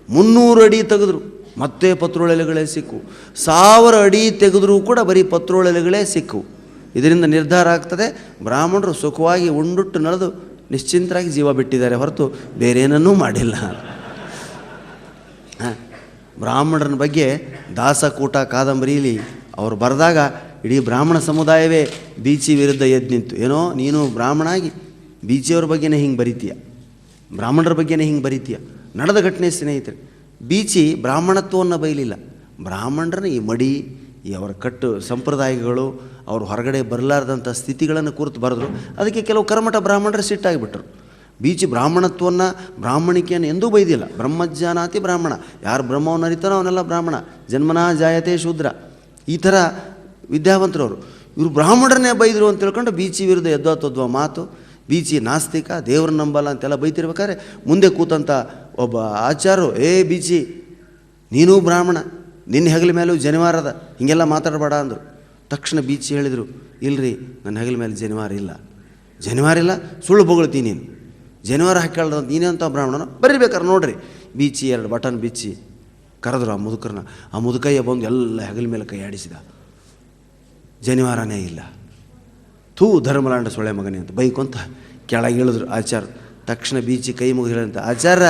ಮುನ್ನೂರು ಅಡಿ ತೆಗೆದ್ರು, ಮತ್ತೆ ಪತ್ರೊಳೆಲೆಗಳೇ ಸಿಕ್ಕು. ಸಾವಿರ ಅಡಿ ತೆಗೆದರೂ ಕೂಡ ಬರೀ ಪತ್ರೊಳೆಲೆಗಳೇ ಸಿಕ್ಕು. ಇದರಿಂದ ನಿರ್ಧಾರ ಆಗ್ತದೆ. ಬ್ರಾಹ್ಮಣರು ಸುಖವಾಗಿ ಉಂಡುಟ್ಟು ನಡೆದು ನಿಶ್ಚಿಂತರಾಗಿ ಜೀವ ಬಿಟ್ಟಿದ್ದಾರೆ ಹೊರತು ಬೇರೇನನ್ನೂ ಮಾಡಿಲ್ಲ. ಬ್ರಾಹ್ಮಣರ ಬಗ್ಗೆ ದಾಸಕೂಟ ಕಾದಂಬರಿಯಲ್ಲಿ ಅವರು ಬರೆದಾಗ ಇಡೀ ಬ್ರಾಹ್ಮಣ ಸಮುದಾಯವೇ ಬೀಚಿ ವಿರುದ್ಧ ಎದ್ದು ನಿಂತು. ಏನೋ ನೀನು ಬ್ರಾಹ್ಮಣ ಆಗಿ ಬೀಚಿಯವ್ರ ಬಗ್ಗೆನೇ ಹಿಂಗೆ ಬರಿತೀಯ? ಬ್ರಾಹ್ಮಣರ ಬಗ್ಗೆನೇ ಹಿಂಗೆ ಬರೀತೀಯ? ನಡೆದ ಘಟನೆ ಸ್ನೇಹಿತರೆ, ಬೀಚಿ ಬ್ರಾಹ್ಮಣತ್ವವನ್ನು ಬೈಲಿಲ್ಲ. ಬ್ರಾಹ್ಮಣರನ್ನ ಈ ಮಡಿ, ಈ ಅವರ ಕಟ್ಟು ಸಂಪ್ರದಾಯಗಳು, ಅವರು ಹೊರಗಡೆ ಬರಲಾರ್ದಂಥ ಸ್ಥಿತಿಗಳನ್ನು ಕುರಿತು ಬರೆದ್ರು. ಅದಕ್ಕೆ ಕೆಲವು ಕರ್ಮಠ ಬ್ರಾಹ್ಮಣರು ಸಿಟ್ಟಾಗಿಬಿಟ್ರು. ಬೀಚಿ ಬ್ರಾಹ್ಮಣತ್ವವನ್ನು, ಬ್ರಾಹ್ಮಣಿಕೆಯನ್ನು ಎಂದೂ ಬೈದಿಲ್ಲ. ಬ್ರಹ್ಮಜ್ಞಾನಾತಿ ಬ್ರಾಹ್ಮಣ. ಯಾರು ಬ್ರಹ್ಮವನ್ನು ಅರಿತಾನೋ ಅವನೆಲ್ಲ ಬ್ರಾಹ್ಮಣ. ಜನ್ಮನಾ ಜಾಯತೆ ಶೂದ್ರ. ಈ ಥರ ವಿದ್ಯಾವಂತರವರು. ಇವರು ಬ್ರಾಹ್ಮಣರನ್ನೇ ಬೈದರು ಅಂತ ತಿಳ್ಕೊಂಡು ಬೀಚಿ ವಿರುದ್ಧ ಎದ್ದೋತದ್ವ ಮಾತು. ಬೀಚಿ ನಾಸ್ತಿಕ ದೇವ್ರ ನಂಬಲ್ಲ ಅಂತೆಲ್ಲ ಬೈತಿರ್ಬೇಕಾದ್ರೆ ಮುಂದೆ ಕೂತಂಥ ಒಬ್ಬ ಆಚಾರು ಏ ಬೀಚಿ ನೀನೂ ಬ್ರಾಹ್ಮಣ, ನಿನ್ನ ಹೆಗಲ ಮೇಲೂ ಜನಿವಾರದ, ಹೀಗೆಲ್ಲ ಮಾತಾಡಬೇಡ ಅಂದರು. ತಕ್ಷಣ ಬೀಚಿ ಹೇಳಿದರು, ಇಲ್ರಿ, ನನ್ನ ಹೆಗಲ ಮೇಲೆ ಜನಿವಾರ ಇಲ್ಲ. ಜನಿವಾರ ಇಲ್ಲ, ಸುಳ್ಳು ಬೊಗಳ್ತೀನಿ ನೀನು. ಜನಿವಾರ ಹಾಕಿ ನೀನೇ ಅಂತ ಬ್ರಾಹ್ಮಣನ? ಬರೀಬೇಕಾರೆ ನೋಡ್ರಿ, ಬೀಚಿ ಎರಡು ಬಟನ್ ಬಿಚ್ಚಿ ಕರೆದ್ರು ಆ ಮುದುಕರನ್ನ. ಆ ಮುದುಕಯ್ಯ ಬಂದು ಎಲ್ಲ ಹೆಗಲ ಮೇಲೆ ಕೈ ಆಡಿಸಿದ. ಜನಿವಾರನೇ ಇಲ್ಲ. ಥೂ ಧರ್ಮಲಾಂಡ ಸೊಳ್ಳೆ ಮಗನೇ ಅಂತ ಬೈಕೊಂತ ಕೆಳಗೆ ಇಳಿದ್ರು ಆಚಾರ. ತಕ್ಷಣ ಬೀಚಿ ಕೈ ಮುಗಿ ಹೇಳಂತ ಆಚಾರ,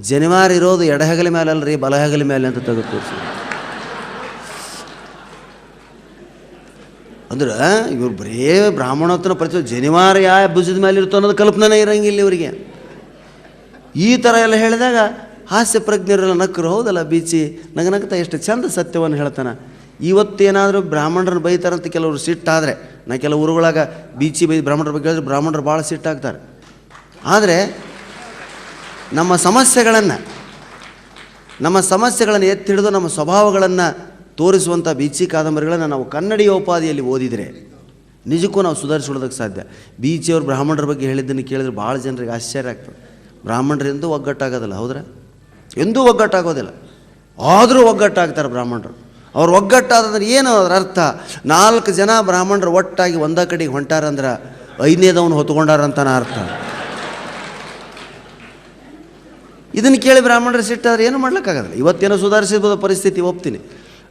ಜನಿವಾರ ಇರೋದು ಎಡಹಗಲ ಮೇಲೆ ಅಲ್ರಿ ಬಲಹಗಲ ಮೇಲೆ ಅಂತ ತೆಗೆದು ತೋರಿಸಿ ಅಂದ್ರೆ, ಇವ್ರು ಬರೇ ಬ್ರಾಹ್ಮಣತ್ವನ ಪರಿಚಯ, ಜನಿವಾರ ಯಾವ ಭುಜದ ಮೇಲೆ ಇರುತ್ತೋ ಅನ್ನೋದು ಕಲ್ಪನೆ ಇರಂಗಿಲ್ಲ ಇವರಿಗೆ. ಈ ಥರ ಎಲ್ಲ ಹೇಳಿದಾಗ ಹಾಸ್ಯ ಪ್ರಜ್ಞರೆಲ್ಲ ನಕ್ಕರು ಹೌದಲ್ಲ ಬೀಚಿ ನಗನಗ್ತಾ ಎಷ್ಟು ಚಂದ ಸತ್ಯವನ್ನು ಹೇಳ್ತಾನೆ. ಇವತ್ತೇನಾದರೂ ಬ್ರಾಹ್ಮಣರನ್ನು ಬೈತಾರಂತ ಕೆಲವರು ಸಿಟ್ಟಾದರೆ ನಾ ಕೆಲವು ಊರುಗಳಾಗ ಬೀಚಿ ಬೈ ಬ್ರಾಹ್ಮಣರ ಬಗ್ಗೆ ಹೇಳಿದ್ರೆ ಬ್ರಾಹ್ಮಣರು ಭಾಳ ಸಿಟ್ಟಾಗ್ತಾರೆ. ಆದರೆ ನಮ್ಮ ಸಮಸ್ಯೆಗಳನ್ನು ನಮ್ಮ ಸಮಸ್ಯೆಗಳನ್ನು ಎತ್ತಿ ಹಿಡಿದು ನಮ್ಮ ಸ್ವಭಾವಗಳನ್ನು ತೋರಿಸುವಂಥ ಬೀಚಿ ಕಾದಂಬರಿಗಳನ್ನು ನಾವು ಕನ್ನಡಿಯೋಪಾದಿಯಲ್ಲಿ ಓದಿದರೆ ನಿಜಕ್ಕೂ ನಾವು ಸುಧಾರಿಸ್ಕೊಳ್ಳೋದಕ್ಕೆ ಸಾಧ್ಯ. ಬೀಚಿಯವರು ಬ್ರಾಹ್ಮಣರ ಬಗ್ಗೆ ಹೇಳಿದ್ದನ್ನು ಕೇಳಿದ್ರೆ ಭಾಳ ಜನರಿಗೆ ಆಶ್ಚರ್ಯ ಆಗ್ತದೆ. ಬ್ರಾಹ್ಮಣರು ಎಂದೂ ಒಗ್ಗಟ್ಟಾಗೋದಿಲ್ಲ, ಹೌದ್ರ? ಎಂದೂ ಒಗ್ಗಟ್ಟಾಗೋದಿಲ್ಲ. ಆದರೂ ಒಗ್ಗಟ್ಟಾಗ್ತಾರೆ ಬ್ರಾಹ್ಮಣರು. ಅವ್ರು ಒಗ್ಗಟ್ಟಾದಂದ್ರೆ ಏನು ಅದರ ಅರ್ಥ? ನಾಲ್ಕು ಜನ ಬ್ರಾಹ್ಮಣರು ಒಟ್ಟಾಗಿ ಒಂದ ಕಡೆಗೆ ಹೊಂಟಾರಂದ್ರೆ ಐದನೇದವನು ಹೊತ್ಕೊಂಡಾರಂತನ ಅರ್ಥ. ಇದನ್ನು ಕೇಳಿ ಬ್ರಾಹ್ಮಣರು ಸಿಟ್ಟಾದ್ರೆ ಏನು ಮಾಡ್ಲಿಕ್ಕಾಗಲ್ಲ ಇವತ್ತೇನೋ ಸುಧಾರಿಸಿರ್ಬೋದು ಪರಿಸ್ಥಿತಿ, ಒಪ್ತೀನಿ.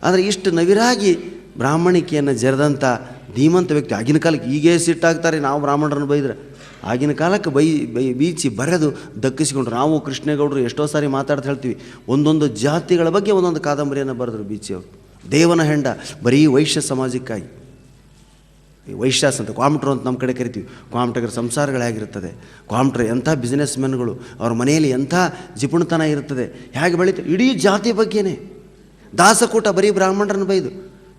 ಆದರೆ ಇಷ್ಟು ನವಿರಾಗಿ ಬ್ರಾಹ್ಮಣಿಕೆಯನ್ನು ಜರೆದಂಥ ಧೀಮಂತ ವ್ಯಕ್ತಿ, ಆಗಿನ ಕಾಲಕ್ಕೆ ಈಗೇ ಸಿಟ್ಟಾಗ್ತಾರೆ, ನಾವು ಬ್ರಾಹ್ಮಣರನ್ನು ಬೈದ್ರೆ. ಆಗಿನ ಕಾಲಕ್ಕೆ ಬೈ ಬೈ, ಬೀಚಿ ಬರೆದು ದಕ್ಕಿಸಿಕೊಂಡ್ರು ನಾವು ಕೃಷ್ಣೇಗೌಡರು ಎಷ್ಟೋ ಸಾರಿ ಮಾತಾಡ್ತಾ ಹೇಳ್ತೀವಿ. ಒಂದೊಂದು ಜಾತಿಗಳ ಬಗ್ಗೆ ಒಂದೊಂದು ಕಾದಂಬರಿಯನ್ನು ಬರೆದ್ರು ಬೀಚಿಯವರು. ದೇವನ ಹೆಂಡ, ಬರೀ ವೈಶ್ಯ ಸಮಾಜಕ್ಕಾಗಿ. ಈ ವೈಶ್ಯಾಸ್ ಅಂತ ಕ್ವಾಮ್ಟ್ರು ಅಂತ ನಮ್ಮ ಕಡೆ ಕರಿತೀವಿ. ಕ್ವಾಮ್ಟಗರ ಸಂಸಾರಗಳಾಗಿರ್ತದೆ ಕ್ವಾಮ್ಟ್ರ್ ಎಂಥ ಬಿಸ್ನೆಸ್ ಮೆನ್ಗಳು ಅವ್ರ ಮನೆಯಲ್ಲಿ ಎಂಥ ಜಿಪುಣತನ ಇರ್ತದೆ ಹೇಗೆ ಬೆಳೀತಾರೆ ಇಡೀ ಜಾತಿ ಬಗ್ಗೆನೇ. ದಾಸಕೂಟ ಬರೀ ಬ್ರಾಹ್ಮಣರನ್ನು ಬೈದು.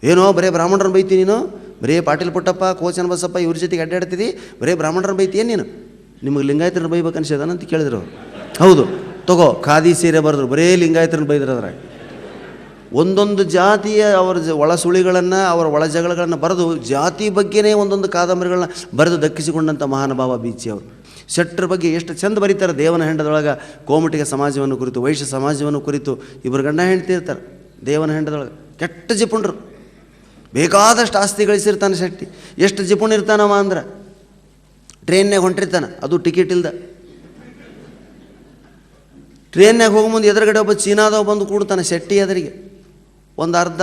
ಏನೋ ಬರೀ ಬ್ರಾಹ್ಮಣರನ್ನ ಬೈತಿ ನೀನು? ಬರೀ ಪಾಟೀಲ್ ಪುಟ್ಟಪ್ಪ ಕೋಚನ ಬಸಪ್ಪ, ಇವ್ರ ಜೊತೆಗೆ ಅಡ್ಡಾಡ್ತಿದ್ದಿ ಬರೀ ಬ್ರಾಹ್ಮಣರನ್ನು ಏನು ನೀನು? ನಿಮಗೆ ಲಿಂಗಾಯತರನ್ನ ಬೈಬೇಕು ಅನ್ಸದನ ಅಂತ ಕೇಳಿದ್ರು ಹೌದು. ತಗೋ, ಖಾದಿ ಸೀರೆ ಬರೆದ್ರು, ಬರೀ ಲಿಂಗಾಯತರನ್ನ ಬೈದ್ರು ಅದ್ರಾಗ. ಒಂದೊಂದು ಜಾತಿಯ ಅವರ ಒಳ ಸುಳಿಗಳನ್ನು, ಅವರ ಒಳ ಜಗಳಗಳನ್ನು ಬರೆದು ಜಾತಿ ಬಗ್ಗೆನೇ ಒಂದೊಂದು ಕಾದಂಬರಿಗಳನ್ನ ಬರೆದು ದಕ್ಕಿಸಿಕೊಂಡಂಥ ಮಹಾನುಭಾವ ಬೀಚಿ ಅವರು. ಶೆಟ್ಟರ ಬಗ್ಗೆ ಎಷ್ಟು ಚಂದ ಬರೀತಾರೆ ದೇವನ ಹೆಂಡದೊಳಗೆ, ಕೋಮಟಿಗೆ ಸಮಾಜವನ್ನು ಕುರಿತು, ವೈಶ್ಯ ಸಮಾಜವನ್ನು ಕುರಿತು ಇಬ್ಬರು ಗಂಡ ಹೆಂಡ್ತಿರ್ತಾರೆ ದೇವನ ಹೆಂಡದೊಳಗೆ. ಕೆಟ್ಟ ಜಿಪುಣರು. ಬೇಕಾದಷ್ಟು ಆಸ್ತಿ ಗಳಿಸಿರ್ತಾನೆ ಶೆಟ್ಟಿ. ಎಷ್ಟು ಜಿಪುಣ ಇರ್ತಾನವ ಅಂದ್ರೆ? ಟ್ರೈನ್ನಾಗ ಹೊಂಟಿರ್ತಾನೆ. ಅದು ಟಿಕೆಟ್ ಇಲ್ದ. ಟ್ರೈನ್ನಾಗ ಹೋಗೋ ಮುಂದೆ ಎದುರುಗಡೆ ಒಬ್ಬ ಚೀನಾದವ ಬಂದು ಕೂಡ್ತಾನೆ ಶೆಟ್ಟಿ ಎದುರಿಗೆ. ಒಂದು ಅರ್ಧ,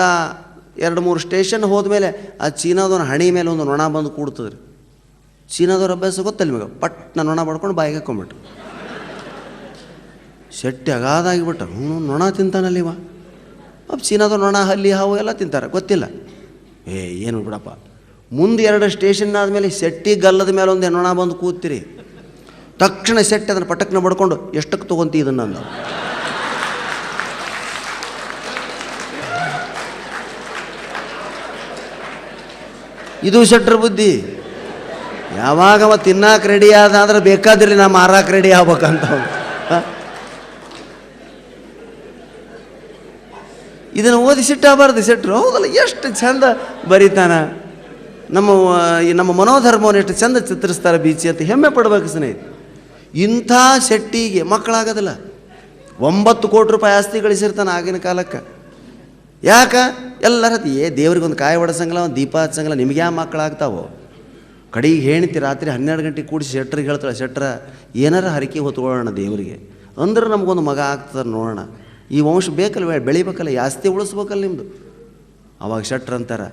ಎರಡು, ಮೂರು ಸ್ಟೇಷನ್ ಹೋದ್ಮೇಲೆ ಆ ಚೀನಾದವನ ಹಣಿ ಮೇಲೆ ಒಂದು ನೊಣ ಬಂದು ಕೂಡ್ತದ್ರಿ. ಚೀನಾದವ್ರ ಅಭ್ಯಾಸ ಗೊತ್ತಲ್ಲ ನಿಮಗೆ? ಪಟ್ ನಾನು ನೊಣ ಪಡ್ಕೊಂಡು ಬಾಯಿಗೆ ಹಾಕೊಂಬಿಟ್ಟು ಶೆಟ್ಟಿ ಅಗಾದಾಗಿಬಿಟ್ಟ ಹ್ಞೂ ನೊಣ ತಿಂತಾನಲ್ಲಿ ಇವ? ಅಪ್ಪ, ಚೀನಾದವ್ರು ನೊಣ, ಹಲ್ಲಿ, ಹಾವು ಎಲ್ಲ ತಿಂತಾರೆ. ಗೊತ್ತಿಲ್ಲ. ಏ, ಏನು ಬಿಡಪ್ಪ. ಮುಂದೆ ಎರಡು ಸ್ಟೇಷನ್ ಆದಮೇಲೆ ಶೆಟ್ಟಿ ಗಲ್ಲದ ಮೇಲೆ ಒಂದು ನೊಣ ಬಂದು ಕೂತಿರಿ. ತಕ್ಷಣ ಶೆಟ್ಟಿ ಅದನ್ನು ಪಟಕ್ನ ಬಡ್ಕೊಂಡು ಎಷ್ಟಕ್ಕೆ ತೊಗೊಂತಿ ಇದನ್ನು ಅಂದ. ಇದು ಶೆಟ್ರ ಬುದ್ಧಿ. ಯಾವಾಗ ಅವ ತಿನ್ನಾಕ ರೆಡಿ ಆದ ಅಂದ್ರೆ ಬೇಕಾದ್ರಿ ನಾ ಮಾರಾಕ ರೆಡಿ ಆಗ್ಬೇಕಂತ? ಇದನ್ನು ಓದಿ ಸಿಟ್ಟಾಗಬಾರ್ದು ಸೆಟ್ರು ಹೌದಲ್ಲ, ಎಷ್ಟು ಚಂದ ಬರೀತಾನ. ನಮ್ಮ, ಈ ನಮ್ಮ ಮನೋಧರ್ಮವನ್ನು ಎಷ್ಟು ಚಂದ ಚಿತ್ರಿಸ್ತಾರೆ ಬೀಚಿ ಅಂತ ಹೆಮ್ಮೆ ಪಡ್ಬೇಕು ಸ್ನೇಹಿತ ಇಂಥ ಶೆಟ್ಟಿಗೆ ಮಕ್ಕಳಾಗೋದಿಲ್ಲ. ಒಂಬತ್ತು ಕೋಟಿ ರೂಪಾಯಿ ಆಸ್ತಿ ಗಳಿಸಿರ್ತಾನೆ ಆಗಿನ ಕಾಲಕ್ಕೆ. ಯಾಕ? ಎಲ್ಲರ ಏ ದೇವ್ರಿಗೊಂದು ಕಾಯಿ ಹೊಡೆಸಂಗಿಲ್ಲ ಒಂದು ದೀಪ ಹಚ್ಚಂಗಲ್ಲ ನಿಮ್ಗೆ ಯಾವ ಮಕ್ಕಳಾಗ್ತಾವೋ? ಕಡೆಗೆ ಹೇಳ್ತಿ ರಾತ್ರಿ ಹನ್ನೆರಡು ಗಂಟೆಗೆ ಕೂಡಿಸಿ ಶೆಟ್ರಿಗೆ ಹೇಳ್ತಾಳೆ ಶೆಟ್ರ ಏನಾರ ಹರಕೆ ಹೊತ್ಕೊಳ್ಳೋಣ ದೇವರಿಗೆ. ಅಂದ್ರೆ ನಮಗೊಂದು ಮಗ ಆಗ್ತದೆ ನೋಡೋಣ. ಈ ವಂಶ ಬೇಕಲ್ಲ ಬೆಳಿಬೇಕಲ್ಲ ಜಾಸ್ತಿ ಉಳಿಸ್ಬೇಕಲ್ಲ ನಿಮ್ಮದು ಅವಾಗ ಶೆಟ್ರ್ ಅಂತಾರೆ,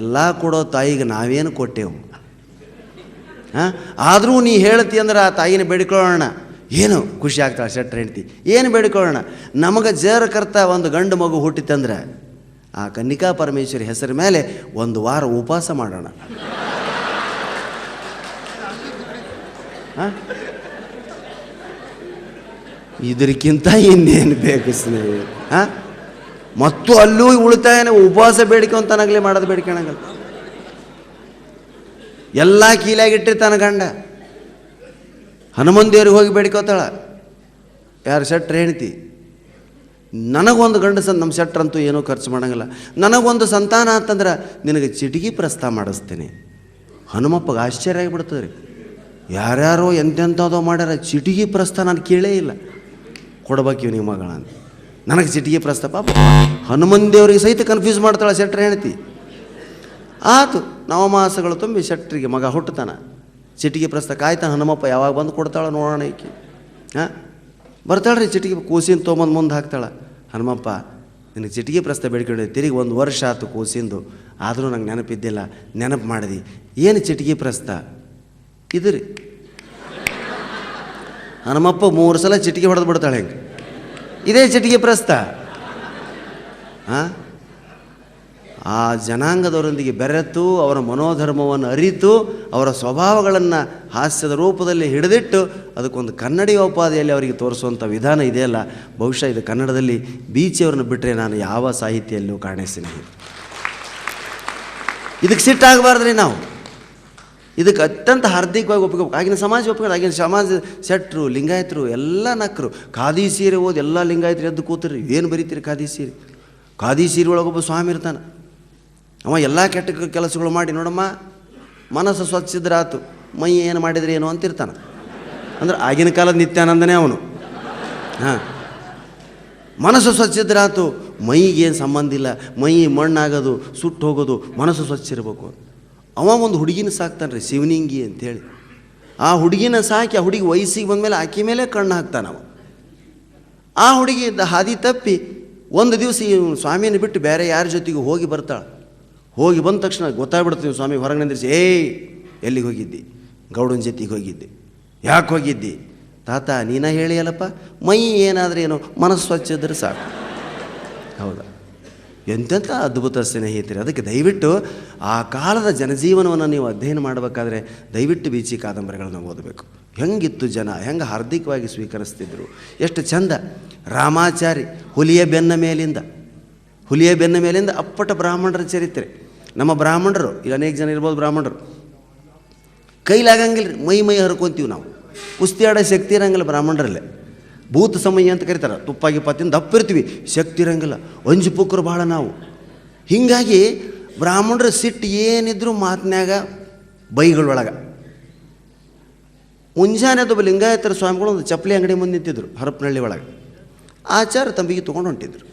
ಎಲ್ಲ ಕೊಡೋ ತಾಯಿಗೆ ನಾವೇನು ಕೊಟ್ಟೆವು? ಹಾಂ? ಆದರೂ ನೀ ಹೇಳ್ತಿ ಅಂದ್ರೆ ಆ ತಾಯಿನ ಬೇಡಿಕೊಳ್ಳೋಣ. ಏನು ಖುಷಿ ಆಗ್ತಾಳೆ ಶೆಟ್ರ್ ಹೆಂಡ್ತಿ. ಏನು ಬೇಡಿಕೊಳ್ಳೋಣ, ನಮಗೆ ಜೇರ ಕರ್ತ ಒಂದು ಗಂಡು ಮಗು ಹುಟ್ಟಿತಂದ್ರೆ, ಆ ಕನ್ನಿಕಾ ಪರಮೇಶ್ವರಿ ಹೆಸರ ಮೇಲೆ ಒಂದು ವಾರ ಉಪವಾಸ ಮಾಡೋಣ. ಇದಕ್ಕಿಂತ ಇನ್ನೇನು ಬೇಕು ಸ್ನೇಹಿತರೆ ಹಾ ಮತ್ತು ಅಲ್ಲೂ ಉಳಿತಾಯನ ಉಪವಾಸ ಬೇಡಿಕೊಂತನಾಗಲಿ ಮಾಡೋದು ಬೇಡಿಕೊಳಂಗಲ್ಲ ಎಲ್ಲ ಕೀಲಾಗಿಟ್ಟಿರ್ತಾನೆ ಗಂಡ. ಹನುಮನ್ ದೇವ್ರಿಗೆ ಹೋಗಿ ಬೇಡ್ಕೋತಾಳ. ಯಾರು ಶೆಟ್ರ್ ಹೆಣ್ತಿ ನನಗೊಂದು ಗಂಡಸ ನಮ್ಮ ಶೆಟ್ರಂತೂ ಏನೂ ಖರ್ಚು ಮಾಡೋಂಗಿಲ್ಲ. ನನಗೊಂದು ಸಂತಾನ ಅಂತಂದ್ರೆ ನಿನಗೆ ಚಿಟಿಗಿ ಪ್ರಸ್ತಾವ ಮಾಡಿಸ್ತೀನಿ. ಹನುಮಪ್ಪಗೆ ಆಶ್ಚರ್ಯ ಆಗಿಬಿಡ್ತದೆ ರೀ. ಯಾರ್ಯಾರೋ ಎಂತೆಂಥದೋ ಮಾಡ್ಯಾರ ಚಿಟಿಗಿ ಪ್ರಸ್ತಾ ನಾನು ಕೇಳೇ ಇಲ್ಲ. ಕೊಡ್ಬೇಕು ಇವ್ನಿಗೆ ಮಗಳ ಅಂತ ನನಗೆ ಚಿಟಿಗಿ ಪ್ರಸ್ತಾಪ ಹನುಮನ್ ದೇವರಿಗೆ ಸಹಿತ ಕನ್ಫ್ಯೂಸ್ ಮಾಡ್ತಾಳೆ ಶೆಟ್ರ್ ಹೆಣ್ತಿ ಆತು ನವಮಾಸಗಳು ತುಂಬಿ ಶೆಟ್ರಿಗೆ ಮಗ ಹುಟ್ಟುತ್ತಾನ. ಚಿಟಿಗೆ ಪ್ರಸ್ತ ಆಯ್ತು ಹನುಮಪ್ಪ, ಯಾವಾಗ ಬಂದು ಕೊಡ್ತಾಳೆ ನೋಡೋಣ ಈಕಿ. ಹಾಂ? ಬರ್ತಾಳ್ರಿ ಚಿಟಿಗೆ ಕೂಸಿನ ತೊಗೊಂಬಂದು ಮುಂದೆ ಹಾಕ್ತಾಳೆ. ಹನುಮಪ್ಪ, ನಿನಗೆ ಚಿಟಿಗೆ ಪ್ರಸ್ತ ಬೇಡ್ಕೊಂಡು ತಿರುಗಿ ಒಂದು ವರ್ಷ ಆತು ಕೂಸಿಂದು, ಆದರೂ ನಂಗೆ ನೆನಪಿದ್ದಿಲ್ಲ. ನೆನಪು ಮಾಡಿದಿ. ಏನು ಚಿಟಿಗೆ ಪ್ರಸ್ತ ಇದು ರೀ. ಹನುಮಪ್ಪ ಮೂರು ಸಲ ಚಿಟಿಗೆ ಹೊಡೆದು ಬಿಡ್ತಾಳೆ ಹೆಂಗೆ? ಇದೇ ಚಿಟಿಗೆ ಪ್ರಸ್ತ ಹಾಂ? ಆ ಜನಾಂಗದವರೊಂದಿಗೆ ಬೆರೆತು ಅವರ ಮನೋಧರ್ಮವನ್ನು ಅರಿತು ಅವರ ಸ್ವಭಾವಗಳನ್ನು ಹಾಸ್ಯದ ರೂಪದಲ್ಲಿ ಹಿಡಿದಿಟ್ಟು ಅದಕ್ಕೊಂದು ಕನ್ನಡಿಯೋಪಾದಿಯಲ್ಲಿ ಅವರಿಗೆ ತೋರಿಸುವಂಥ ವಿಧಾನ ಇದೆಯಲ್ಲ ಬಹುಶಃ ಇದು ಕನ್ನಡದಲ್ಲಿ ಬೀಚಿಯವರನ್ನು ಬಿಟ್ಟರೆ ನಾನು ಯಾವ ಸಾಹಿತ್ಯಲ್ಲೂ ಕಾಣಿಸ್ತೀನಿ ಇದಕ್ಕೆ ಸಿಟ್ಟಾಗಬಾರ್ದ್ರಿ ನಾವು. ಇದಕ್ಕೆ ಅತ್ಯಂತ ಹಾರ್ದಿಕವಾಗಿ ಒಪ್ಕೋಬೇಕು ಆಗಿನ ಸಮಾಜ ಒಪ್ಕೊಂಡು ಆಗಿನ ಸಮಾಜ ಸೆಟ್ರು ಲಿಂಗಾಯತರು, ಎಲ್ಲ ನಕ್ಕರು ಖಾದಿ ಸೀರೆ ಓದಿ ಎಲ್ಲ ಲಿಂಗಾಯತರು ಎದ್ದು ಕೂತ್ರಿ ಏನು ಬರೀತೀರಿ ಖಾದಿ ಸೀರೆ ಖಾದಿ ಸೀರೆ ಒಳಗೊಬ್ಬ ಸ್ವಾಮಿ ಇರ್ತಾನೆ. ಅವ ಎಲ್ಲ ಕೆಟ್ಟ ಕೆಲಸಗಳು ಮಾಡಿ ನೋಡಮ್ಮ, ಮನಸ್ಸು ಸ್ವಚ್ಛಿದ್ರಾತು, ಮೈ ಏನು ಮಾಡಿದ್ರೆ ಏನು ಅಂತಿರ್ತಾನೆ. ಅಂದ್ರೆ ಆಗಿನ ಕಾಲದ ನಿತ್ಯಾನಂದನೇ ಅವನು. ಹಾಂ. ಮನಸ್ಸು ಸ್ವಚ್ಛಿದ್ರಾತು, ಮೈಗೆ ಏನು ಸಂಬಂಧ ಇಲ್ಲ, ಮೈ ಮಣ್ಣಾಗೋದು, ಸುಟ್ಟು ಹೋಗೋದು, ಮನಸ್ಸು ಸ್ವಚ್ಛ ಇರಬೇಕು. ಅವ ಒಂದು ಹುಡುಗಿನ ಸಾಕ್ತಾನೆ ರೀ ಶಿವನಿಂಗಿ ಅಂತೇಳಿ. ಆ ಹುಡುಗಿನ ಸಾಕಿ, ಆ ಹುಡುಗಿ ವಯಸ್ಸಿಗೆ ಬಂದಮೇಲೆ ಆಕೆ ಮೇಲೆ ಕಣ್ಣು ಹಾಕ್ತಾನ ಅವ. ಆ ಹುಡುಗಿ ಹಾದಿ ತಪ್ಪಿ, ಒಂದು ದಿವಸ ಸ್ವಾಮಿನ ಬಿಟ್ಟು ಬೇರೆ ಯಾರ ಜೊತೆಗೆ ಹೋಗಿ ಬರ್ತಾಳೆ. ಹೋಗಿ ಬಂದ ತಕ್ಷಣ ಗೊತ್ತಾಗ್ಬಿಡ್ತೀವಿ ಸ್ವಾಮಿ, ಹೊರಗೆ ನಿಂದಿರಿಸಿ, ಏಯ್, ಎಲ್ಲಿಗೆ ಹೋಗಿದ್ದಿ? ಗೌಡನ ಜೊತೆಗೆ ಹೋಗಿದ್ದಿ. ಯಾಕೆ ಹೋಗಿದ್ದಿ? ತಾತ, ನೀನ ಹೇಳಿಯಲ್ಲಪ್ಪ, ಮೈ ಏನಾದರೂ ಏನು, ಮನಸ್ಸು ಸ್ವಚ್ಛ ಇದ್ದರೆ ಸಾಕು. ಹೌದಾ? ಎಂತೆಂಥ ಅದ್ಭುತ ಸ್ನೇಹಿತರೆ, ಅದಕ್ಕೆ ದಯವಿಟ್ಟು ಆ ಕಾಲದ ಜನಜೀವನವನ್ನು ನೀವು ಅಧ್ಯಯನ ಮಾಡಬೇಕಾದ್ರೆ ದಯವಿಟ್ಟು ಬೀಚಿ ಕಾದಂಬರಿಗಳನ್ನು ಓದಬೇಕು. ಹೆಂಗಿತ್ತು ಜನ, ಹೆಂಗೆ ಹಾರ್ದಿಕವಾಗಿ ಸ್ವೀಕರಿಸ್ತಿದ್ರು, ಎಷ್ಟು ಚಂದ. ರಾಮಾಚಾರಿ ಹುಲಿಯ ಬೆನ್ನ ಮೇಲಿಂದ. ಹುಲಿಯ ಬೆನ್ನ ಮೇಲಿಂದ ಅಪ್ಪಟ ಬ್ರಾಹ್ಮಣರ ಚರಿತ್ರೆ. ನಮ್ಮ ಬ್ರಾಹ್ಮಣರು, ಈಗ ಅನೇಕ ಜನ ಇರ್ಬೋದು ಬ್ರಾಹ್ಮಣರು. ಕೈಲಾಗಂಗಿಲ್ಲ ಮೈ ಮೈ ಹರ್ಕೊಂತೀವಿ ನಾವು. ಕುಸ್ತಿ ಆಡೋ ಶಕ್ತಿ ಇರಂಗಿಲ್ಲ ಬ್ರಾಹ್ಮಣರಲ್ಲೇ. ಭೂತ ಸಮಯ ಅಂತ ಕರೀತಾರೆ, ತುಪ್ಪಾಗಿ ಪತ್ತಿಂದ ದಪ್ಪಿರ್ತೀವಿ ದಪ್ಪ ಶಕ್ತಿ ಇರಂಗಿಲ್ಲ, ಅಂಜು ಪುಕ್ಕರು ಭಾಳ ನಾವು. ಹೀಗಾಗಿ ಬ್ರಾಹ್ಮಣರ ಸಿಟ್ಟು ಏನಿದ್ರು ಮಾತಿನಾಗ ಬೈಗಳೊಳಗೆ ಮುಂಜಾನೆ ಅದು ಲಿಂಗಾಯತರ ಸ್ವಾಮಿಗಳು ಒಂದು ಚಪ್ಪಲಿ ಅಂಗಡಿ ಮುಂದೆ ನಿಂತಿದ್ರು, ಹರಪನಹಳ್ಳಿ ಒಳಗೆ. ಆಚಾರ ತಂಬಿಗೆ ತೊಗೊಂಡು ಹೊಂಟಿದ್ರು.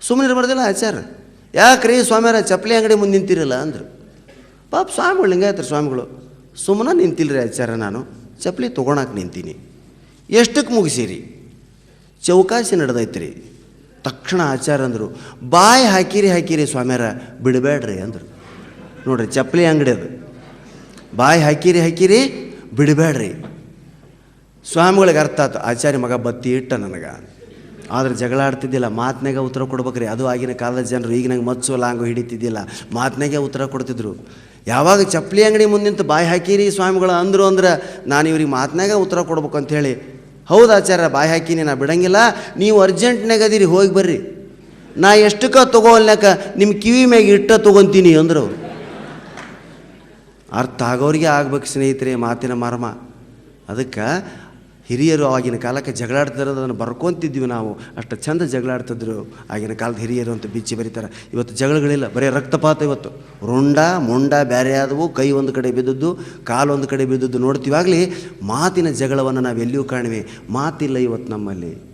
ಸುಮ್ಮನೆ ಇರಬಾರ್ದಿಲ್ಲ ಆಚಾರ. ಯಾಕ್ರಿ ಸ್ವಾಮಿಯಾರ ಚಪ್ಪಲಿ ಅಂಗಡಿ ಮುಂದೆ ನಿಂತಿರಲ್ಲ ಅಂದರು. ಪಾಪ ಸ್ವಾಮಿಗಳು ಲಿಂಗಾಯತರ ಸ್ವಾಮಿಗಳು? ಸುಮ್ಮನೆ ನಿಂತಿಲ್ರಿ ಆಚಾರ ನಾನು, ಚಪ್ಪಲಿ ತೊಗೊಳಕ್ಕೆ ನಿಂತೀನಿ. ಎಷ್ಟಕ್ಕೆ ಮುಗಿಸಿರಿ? ಚೌಕಾಸಿ ನಡೆದೈತ್ರಿ. ತಕ್ಷಣ ಆಚಾರ ಅಂದರು, ಬಾಯಿ ಹಾಕಿರಿ ಹಾಕಿರಿ ಸ್ವಾಮ್ಯಾರ ಬಿಡಬೇಡ್ರಿ ಅಂದರು. ನೋಡ್ರಿ ಚಪ್ಪಲಿ ಅಂಗಡಿ ಅದು. ಬಾಯಿ ಹಾಕಿರಿ ಹಾಕಿರಿ, ಬಿಡಬೇಡ್ರಿ. ಸ್ವಾಮಿಗಳಿಗೆ ಅರ್ಥ ಆಯ್ತು ಆಚಾರ್ಯ ಮಗ ಬತ್ತಿ ಇಟ್ಟ ನನಗೆ. ಆದ್ರೆ ಜಗಳ ಆಡ್ತಿದ್ದಿಲ್ಲ. ಮಾತಿನಾಗ ಉತ್ತರ ಕೊಡ್ಬೇಕ್ರಿ. ಅದು ಆಗಿನ ಕಾಲದ ಜನರು. ಈಗ ನಂಗೆ ಮಚ್ಚು, ಲಾಂಗು ಹಿಡಿತಿದ್ದಿಲ್ಲ. ಮಾತನಾಗೆ ಉತ್ತರ ಕೊಡ್ತಿದ್ರು. ಯಾವಾಗ ಚಪ್ಪಲಿ ಅಂಗಡಿ ಮುಂದೆ ನಿಂತು ಬಾಯಿ ಹಾಕಿರಿ ಸ್ವಾಮಿಗಳು ಅಂದರು ಅಂದ್ರೆ ನಾನು ಇವ್ರಿಗೆ ಮಾತನಾಗ ಉತ್ತರ ಕೊಡ್ಬೇಕು ಅಂಥೇಳಿ ಹೌದು ಆಚಾರ್ಯ, ಬಾಯಿ ಹಾಕೀನಿ, ನಾ ಬಿಡಂಗಿಲ್ಲ. ನೀವು ಅರ್ಜೆಂಟ್ನಾಗ ಅದೀರಿ, ಹೋಗಿ ಬರ್ರಿ. ನಾ ಎಷ್ಟಕ್ಕ ತಗೋಲ್ನಾಕ ನಿಮ್ಮ ಕಿವಿ ಮ್ಯಾಗ ಇಟ್ಟ ತೊಗೊತೀನಿ ಅಂದರು. ಅರ್ಥ ಆಗೋರಿಗೆ ಆಗ್ಬೇಕು ಸ್ನೇಹಿತರೆ, ಮಾತಿನ ಮರ್ಮ. ಅದಕ್ಕೆ ಹಿರಿಯರು ಆಗಿನ ಕಾಲಕ್ಕೆ ಜಗಳಾಡ್ತಿರೋದು ಅದನ್ನು ಬರ್ಕೊತಿದ್ವಿ ನಾವು. ಅಷ್ಟು ಚಂದ ಜಗಳಾಡ್ತಿದ್ರು ಆಗಿನ ಕಾಲದ ಹಿರಿಯರು ಅಂತ ಬಿಚ್ಚಿ ಬರೀತಾರೆ. ಇವತ್ತು ಜಗಳಗಳಿಲ್ಲ, ಬರೀ ರಕ್ತಪಾತ ಇವತ್ತು. ರುಂಡ, ಮುಂಡ ಬೇರೆ ಆದವು, ಕೈ ಒಂದು ಕಡೆ ಬಿದ್ದದ್ದು, ಕಾಲು ಒಂದು ಕಡೆ ಬಿದ್ದದ್ದು ನೋಡ್ತೀವಾಗಲಿ ಮಾತಿನ ಜಗಳವನ್ನು ನಾವು ಎಲ್ಲಿಯೂ ಕಾಣಿವೆ. ಮಾತಿಲ್ಲ ಇವತ್ತು ನಮ್ಮಲ್ಲಿ.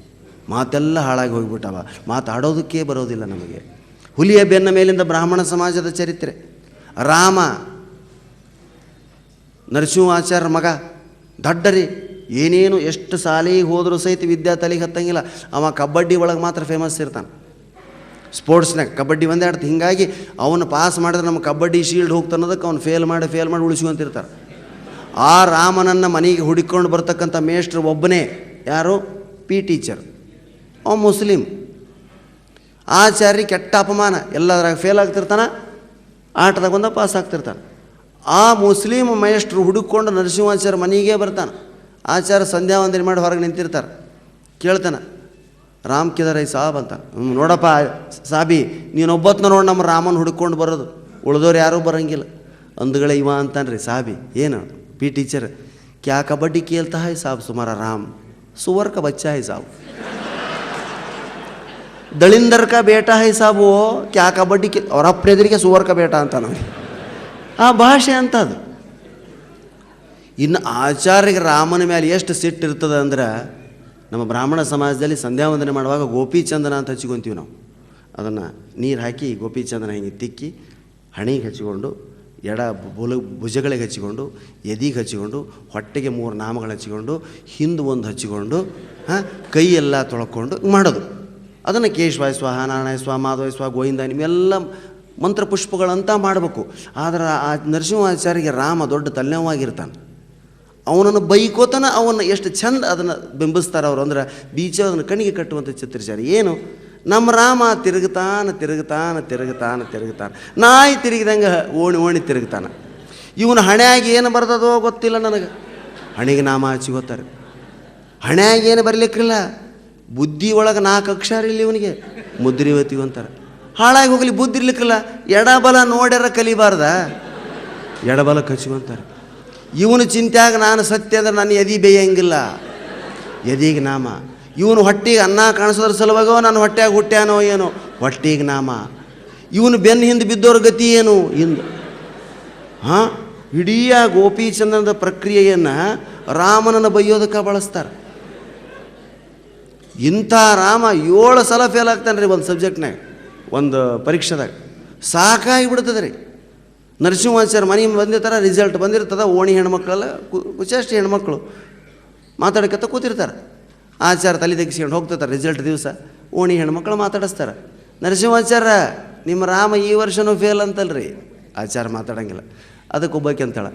ಮಾತೆಲ್ಲ ಹಾಳಾಗಿ ಹೋಗಿಬಿಟ್ಟವ. ಮಾತಾಡೋದಕ್ಕೇ ಬರೋದಿಲ್ಲ ನಮಗೆ. ಹುಲಿಯ ಬೆನ್ನ ಮೇಲಿಂದ ಬ್ರಾಹ್ಮಣ ಸಮಾಜದ ಚರಿತ್ರೆ. ರಾಮ ನರಸಿಂಹಾಚಾರ್ಯ ಮಗ, ದಡ್ಡರಿ ಏನೇನು ಎಷ್ಟು ಸಾಲಿಗೆ ಹೋದರೂ ಸಹಿತ ವಿದ್ಯಾ ತಲೆಗೆ ಹತ್ತಂಗಿಲ್ಲ. ಅವ ಕಬಡ್ಡಿ ಒಳಗೆ ಮಾತ್ರ ಫೇಮಸ್ ಇರ್ತಾನೆ. ಸ್ಪೋರ್ಟ್ಸ್ನಾಗ ಕಬಡ್ಡಿ ಒಂದೇ ಆಡ್ತು. ಹೀಗಾಗಿ ಅವನು ಪಾಸ್ ಮಾಡಿದ್ರೆ ನಮ್ಮ ಕಬಡ್ಡಿ ಶೀಲ್ಡ್ ಹೋಗ್ತಾನೋದಕ್ಕೆ ಅವ್ನು ಫೇಲ್ ಮಾಡಿ ಫೇಲ್ ಮಾಡಿ ಉಳಿಸ್ಕೊಂತಿರ್ತಾರೆ. ಆ ರಾಮನನ್ನು ಮನೆಗೆ ಹುಡುಕೊಂಡು ಬರ್ತಕ್ಕಂಥ ಮೇಷ್ಟ್ರು ಒಬ್ಬನೇ ಯಾರು? ಪಿ ಟೀಚರ್ ಅವ ಮುಸ್ಲಿಂ. ಆಚಾರ್ಯ ಕೆಟ್ಟ ಅಪಮಾನ. ಎಲ್ಲದ್ರಾಗ ಫೇಲ್ ಆಗ್ತಿರ್ತಾನೆ, ಆಟದಾಗ ಬಂದ ಪಾಸ್ ಆಗ್ತಿರ್ತಾನೆ. ಆ ಮುಸ್ಲಿಂ ಮೇಷ್ಟ್ರು ಹುಡುಕೊಂಡು ನರಸಿಂಹಾಚಾರ್ಯ ಮನೆಗೆ ಬರ್ತಾನೆ. ಆಚಾರ ಸಂಧ್ಯಾ ವಂದನೆ ಮಾಡಿ ಹೊರಗೆ ನಿಂತಿರ್ತಾರೆ. ಕೇಳ್ತಾನೆ, ರಾಮ್ ಕಿಧಾರಾಯ್ ಸಾಹಬ್ ಸಾಬ್ ಅಂತ. ನೋಡಪ್ಪ, ಸಾಬಿ, ನೀನು ನೀನೊಬ್ಬತ್ನ ನೋಡಿ ನಮ್ಮ ರಾಮನ ಹುಡ್ಕೊಂಡು ಬರೋದು. ಉಳ್ದೋರು ಯಾರೂ ಬರೋಂಗಿಲ್ಲ. ಅಂದ್ಗಳೇ ಇವ ಅಂತಾನ್ರಿ, ಸಾಬಿ, ಏನು? ಪಿ ಟೀಚರ್, ಕ್ಯಾ ಕಬಡ್ಡಿ ಕೇಳ್ತಾ ಹೈ ಸಾಬ್ ಸುಮಾರ ರಾಮ್? ಸುವರ್ ಕ ಬಚ್ಚಾ ಹೈ ಸಾಬ್. ದಳಿಂದರ್ ಕ ಬೇಟ ಹೈ ಸಾಬು ಕ್ಯಾ ಕಬಡ್ಡಿ ಕೇ ಅವ್ರ ಅಪ್ಪ ಎದುರಿಗೆ ಸುವರ್ ಕ ಬೇಟ ಅಂತ ನಾವು. ಆ ಭಾಷೆ ಅಂತ ಅದು. ಇನ್ನು ಆಚಾರ್ಯಗೆ ರಾಮನ ಮೇಲೆ ಎಷ್ಟು ಸಿಟ್ಟು ಇರ್ತದೆ ಅಂದ್ರೆ ನಮ್ಮ ಬ್ರಾಹ್ಮಣ ಸಮಾಜದಲ್ಲಿ ಸಂಧ್ಯಾ ವಂದನೆ ಮಾಡುವಾಗ ಗೋಪಿಚಂದನ ಅಂತ ಹಚ್ಕೊಂತೀವಿ ನಾವು. ಅದನ್ನು ನೀರು ಹಾಕಿ ಗೋಪಿಚಂದನ ಹಿಂಗೆ ತಿಕ್ಕಿ ಹಣಿಗೆ ಹಚ್ಚಿಕೊಂಡು, ಎಡ ಬುಲ, ಭುಜಗಳಿಗೆ ಹಚ್ಚಿಕೊಂಡು, ಎದಿಗೆ ಹಚ್ಚಿಕೊಂಡು, ಹೊಟ್ಟೆಗೆ ಮೂರು ನಾಮಗಳು ಹಚ್ಚಿಕೊಂಡು, ಹಿಂದೆ ಒಂದು ಹಚ್ಚಿಕೊಂಡು, ಹಾಂ, ಕೈ ಎಲ್ಲ ತೊಳ್ಕೊಂಡು ಮಾಡೋದು. ಅದನ್ನು ಕೇಶವಾಯ ಸ್ವಾಹ ನಾರಾಯಣ ಸ್ವ ಮಾಧವಾಯ ಸ್ವ ಗೋವಿಂದ ನಿಮ್ಮೆಲ್ಲ ಮಂತ್ರ ಪುಷ್ಪಗಳಂತ ಮಾಡಬೇಕು. ಆದರೆ ಆ ನರಸಿಂಹಾಚಾರ್ಯಗೆ ರಾಮ ದೊಡ್ಡ ತಲೆನೋವಾಗಿರ್ತಾನೆ. ಅವನನ್ನು ಬೈಕೋತನ ಅವನ್ನ ಎಷ್ಟು ಚಂದ ಅದನ್ನು ಬಿಂಬಿಸ್ತಾರೆ ಅವರು. ಅಂದ್ರೆ ಬೀಚ ಅದನ್ನು ಕಣ್ಣಿಗೆ ಕಟ್ಟುವಂಥ ಚಿತ್ರಿಸ್ಯಾರ ಏನು? ನಮ್ಮ ರಾಮ ತಿರುಗುತ್ತಾನ ತಿರುಗುತ್ತಾನ ತಿರುಗುತ್ತಾನ ತಿರುಗುತ್ತಾನ. ನಾಯಿ ತಿರುಗಿದಂಗೆ ಓಣಿ ಓಣಿ ತಿರುಗುತ್ತಾನೆ. ಇವನು ಹಣೆಯಾಗಿ ಏನು ಬರ್ತದೋ ಗೊತ್ತಿಲ್ಲ ನನಗೆ. ಹಣೆಗೆ ನಾಮ ಹಚ್ಚಿ ಗೊತ್ತಾರೆ ಹಣೆಯಾಗಿ ಏನು ಬರಲಿಕ್ಕಿಲ್ಲ. ಬುದ್ಧಿ ಒಳಗೆ ನಾಲ್ಕು ಅಕ್ಷರ ಇಲ್ಲ ಇವನಿಗೆ. ಮುದ್ರಿವತಿ ಅಂತಾರೆ. ಹಾಳಾಗಿ ಹೋಗಲಿ, ಬುದ್ಧಿ ಇರ್ಲಿಕ್ಕಿಲ್ಲ. ಎಡಬಲ ನೋಡ್ಯಾರ ಕಲಿಬಾರ್ದ. ಎಡಬಲ ಕಚ್ಚುವಂತಾರೆ ಇವನು ಚಿಂತ್ಯಾಗ ನಾನು ಸತ್ಯ ಅಂದ್ರೆ ನಾನು ಎದಿ ಬೇಯಂಗಿಲ್ಲ. ಎದೀಗ ನಾಮ. ಇವನು ಹೊಟ್ಟಿಗೆ ಅನ್ನ ಕಾಣಿಸೋದ್ರ ಸಲುವಾಗೋ ನಾನು ಹೊಟ್ಟೆಯಾಗ ಹುಟ್ಟ್ಯಾನೋ ಏನೋ. ಹೊಟ್ಟಿಗೆ ನಾಮ. ಇವನು ಬೆನ್ನು ಹಿಂದೆ ಬಿದ್ದೋರ ಗತಿ ಏನು? ಹಿಂದೆ. ಹಾಂ? ಇಡೀ ಆ ಗೋಪೀಚಂದ್ರನದ ಪ್ರಕ್ರಿಯೆಯನ್ನು ರಾಮನನ್ನು ಬೈಯೋದಕ್ಕೆ ಬಳಸ್ತಾರೆ. ಇಂಥ ರಾಮ ಏಳು ಸಲ ಫೇಲ್ ಆಗ್ತಾನೆ ರೀ ಒಂದು ಸಬ್ಜೆಕ್ಟ್ನಾಗ ಒಂದು ಪರೀಕ್ಷೆದಾಗ. ಸಾಕಾಗಿ ಬಿಡ್ತದೆ ರೀ ನರಸಿಂಹಾಚಾರ್ಯ ಮನೆ ಬಂದಿರ್ತಾರೆ ರಿಸಲ್ಟ್ ಬಂದಿರ್ತದೆ, ಓಣಿ ಹೆಣ್ಮಕ್ಳೆಲ್ಲ ಕುಶಾಷ್ಟಿ ಹೆಣ್ಮಕ್ಳು. ಮಾತಾಡಕತ್ತ ಕೂತಿರ್ತಾರೆ. ಆಚಾರ ತಲೆ ತೆಗಿಸ್ಕೊಂಡು ಹೋಗ್ತಿರ್ತಾರೆ ರಿಸಲ್ಟ್ ದಿವಸ. ಓಣಿ ಹೆಣ್ಮಕ್ಳು ಮಾತಾಡಿಸ್ತಾರೆ. ನರಸಿಂಹಾಚಾರ್ಯ ನಿಮ್ಮ ರಾಮ ಈ ವರ್ಷನೂ ಫೇಲ್ ಅಂತಲ್ರಿ? ಆಚಾರ ಮಾತಾಡಂಗಿಲ್ಲ. ಅದಕ್ಕೆ ಒಬ್ಬಾಕಿ ಅಂತಾಳೆ,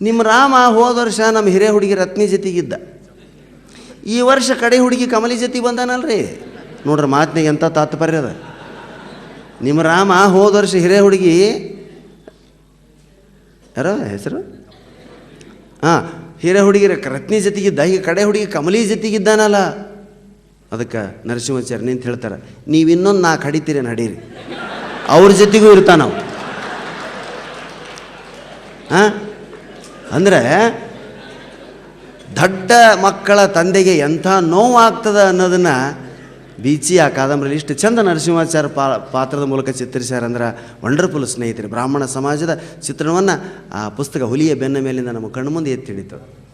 ನಿಮ್ಮ ರಾಮ ಹೋದ ವರ್ಷ ನಮ್ಮ ಹಿರಿಯ ಹುಡುಗಿ ರತ್ನಿ ಜೊತೆಗಿದ್ದ. ಈ ವರ್ಷ ಕಡೆ ಹುಡುಗಿ ಕಮಲಿ ಜೊತೆ ರೀ ನೋಡ್ರಿ ಮಾತಿನಾಗ ಎಂಥ ತಾತ್ಪರ್ಯ ಅದ. ನಿಮ್ಮ ರಾಮ ಹೋದ ವರ್ಷ ಹಿರಿಯ ಹುಡುಗಿ ಯಾರೋ ಹೆಸರು? ಹಾಂ ಹಿರಿಯ ಹುಡುಗಿರ ರತ್ನಿ ಜೊತೆಗಿದ್ದ ಈಗ ಕಡೆ ಹುಡುಗಿ ಕಮಲಿ ಜೊತೆಗಿದ್ದಾನಲ್ಲ ಅದಕ್ಕೆ ನರಸಿಂಹಾಚಾರ್ಯ ಅಂತ ಹೇಳ್ತಾರೆ, ನೀವು ಇನ್ನೊಂದು ನಾಲ್ಕು ಹಡಿತೀರಿ, ನಡೀರಿ. ಅವ್ರ ಜೊತೆಗೂ ಇರ್ತಾನ ನಾವು ಹಾಂ ಅಂದರೆ ದೊಡ್ಡ ಮಕ್ಕಳ ತಂದೆಗೆ ಎಂಥ ನೋವಾಗ್ತದ ಅನ್ನೋದನ್ನು ಬೀಚಿ ಆ ಕಾದಂಬರಿಯಲ್ಲಿ ಇಷ್ಟು ಚಂದ ನರಸಿಂಹಾಚಾರ್ಯ ಪಾತ್ರದ ಮೂಲಕ ಚಿತ್ರಿಸ್ಯಾರ ಅಂದ್ರೆ ವಂಡರ್ಫುಲ್ ಸ್ನೇಹಿತರೆ. ಬ್ರಾಹ್ಮಣ ಸಮಾಜದ ಚಿತ್ರಣವನ್ನು ಆ ಪುಸ್ತಕ ಹುಲಿಯ ಬೆನ್ನ ಮೇಲಿಂದ ನಮ್ಮ ಕಣ್ಣು ಮುಂದೆ ಎತ್ತಿ ಹಿಡಿತು.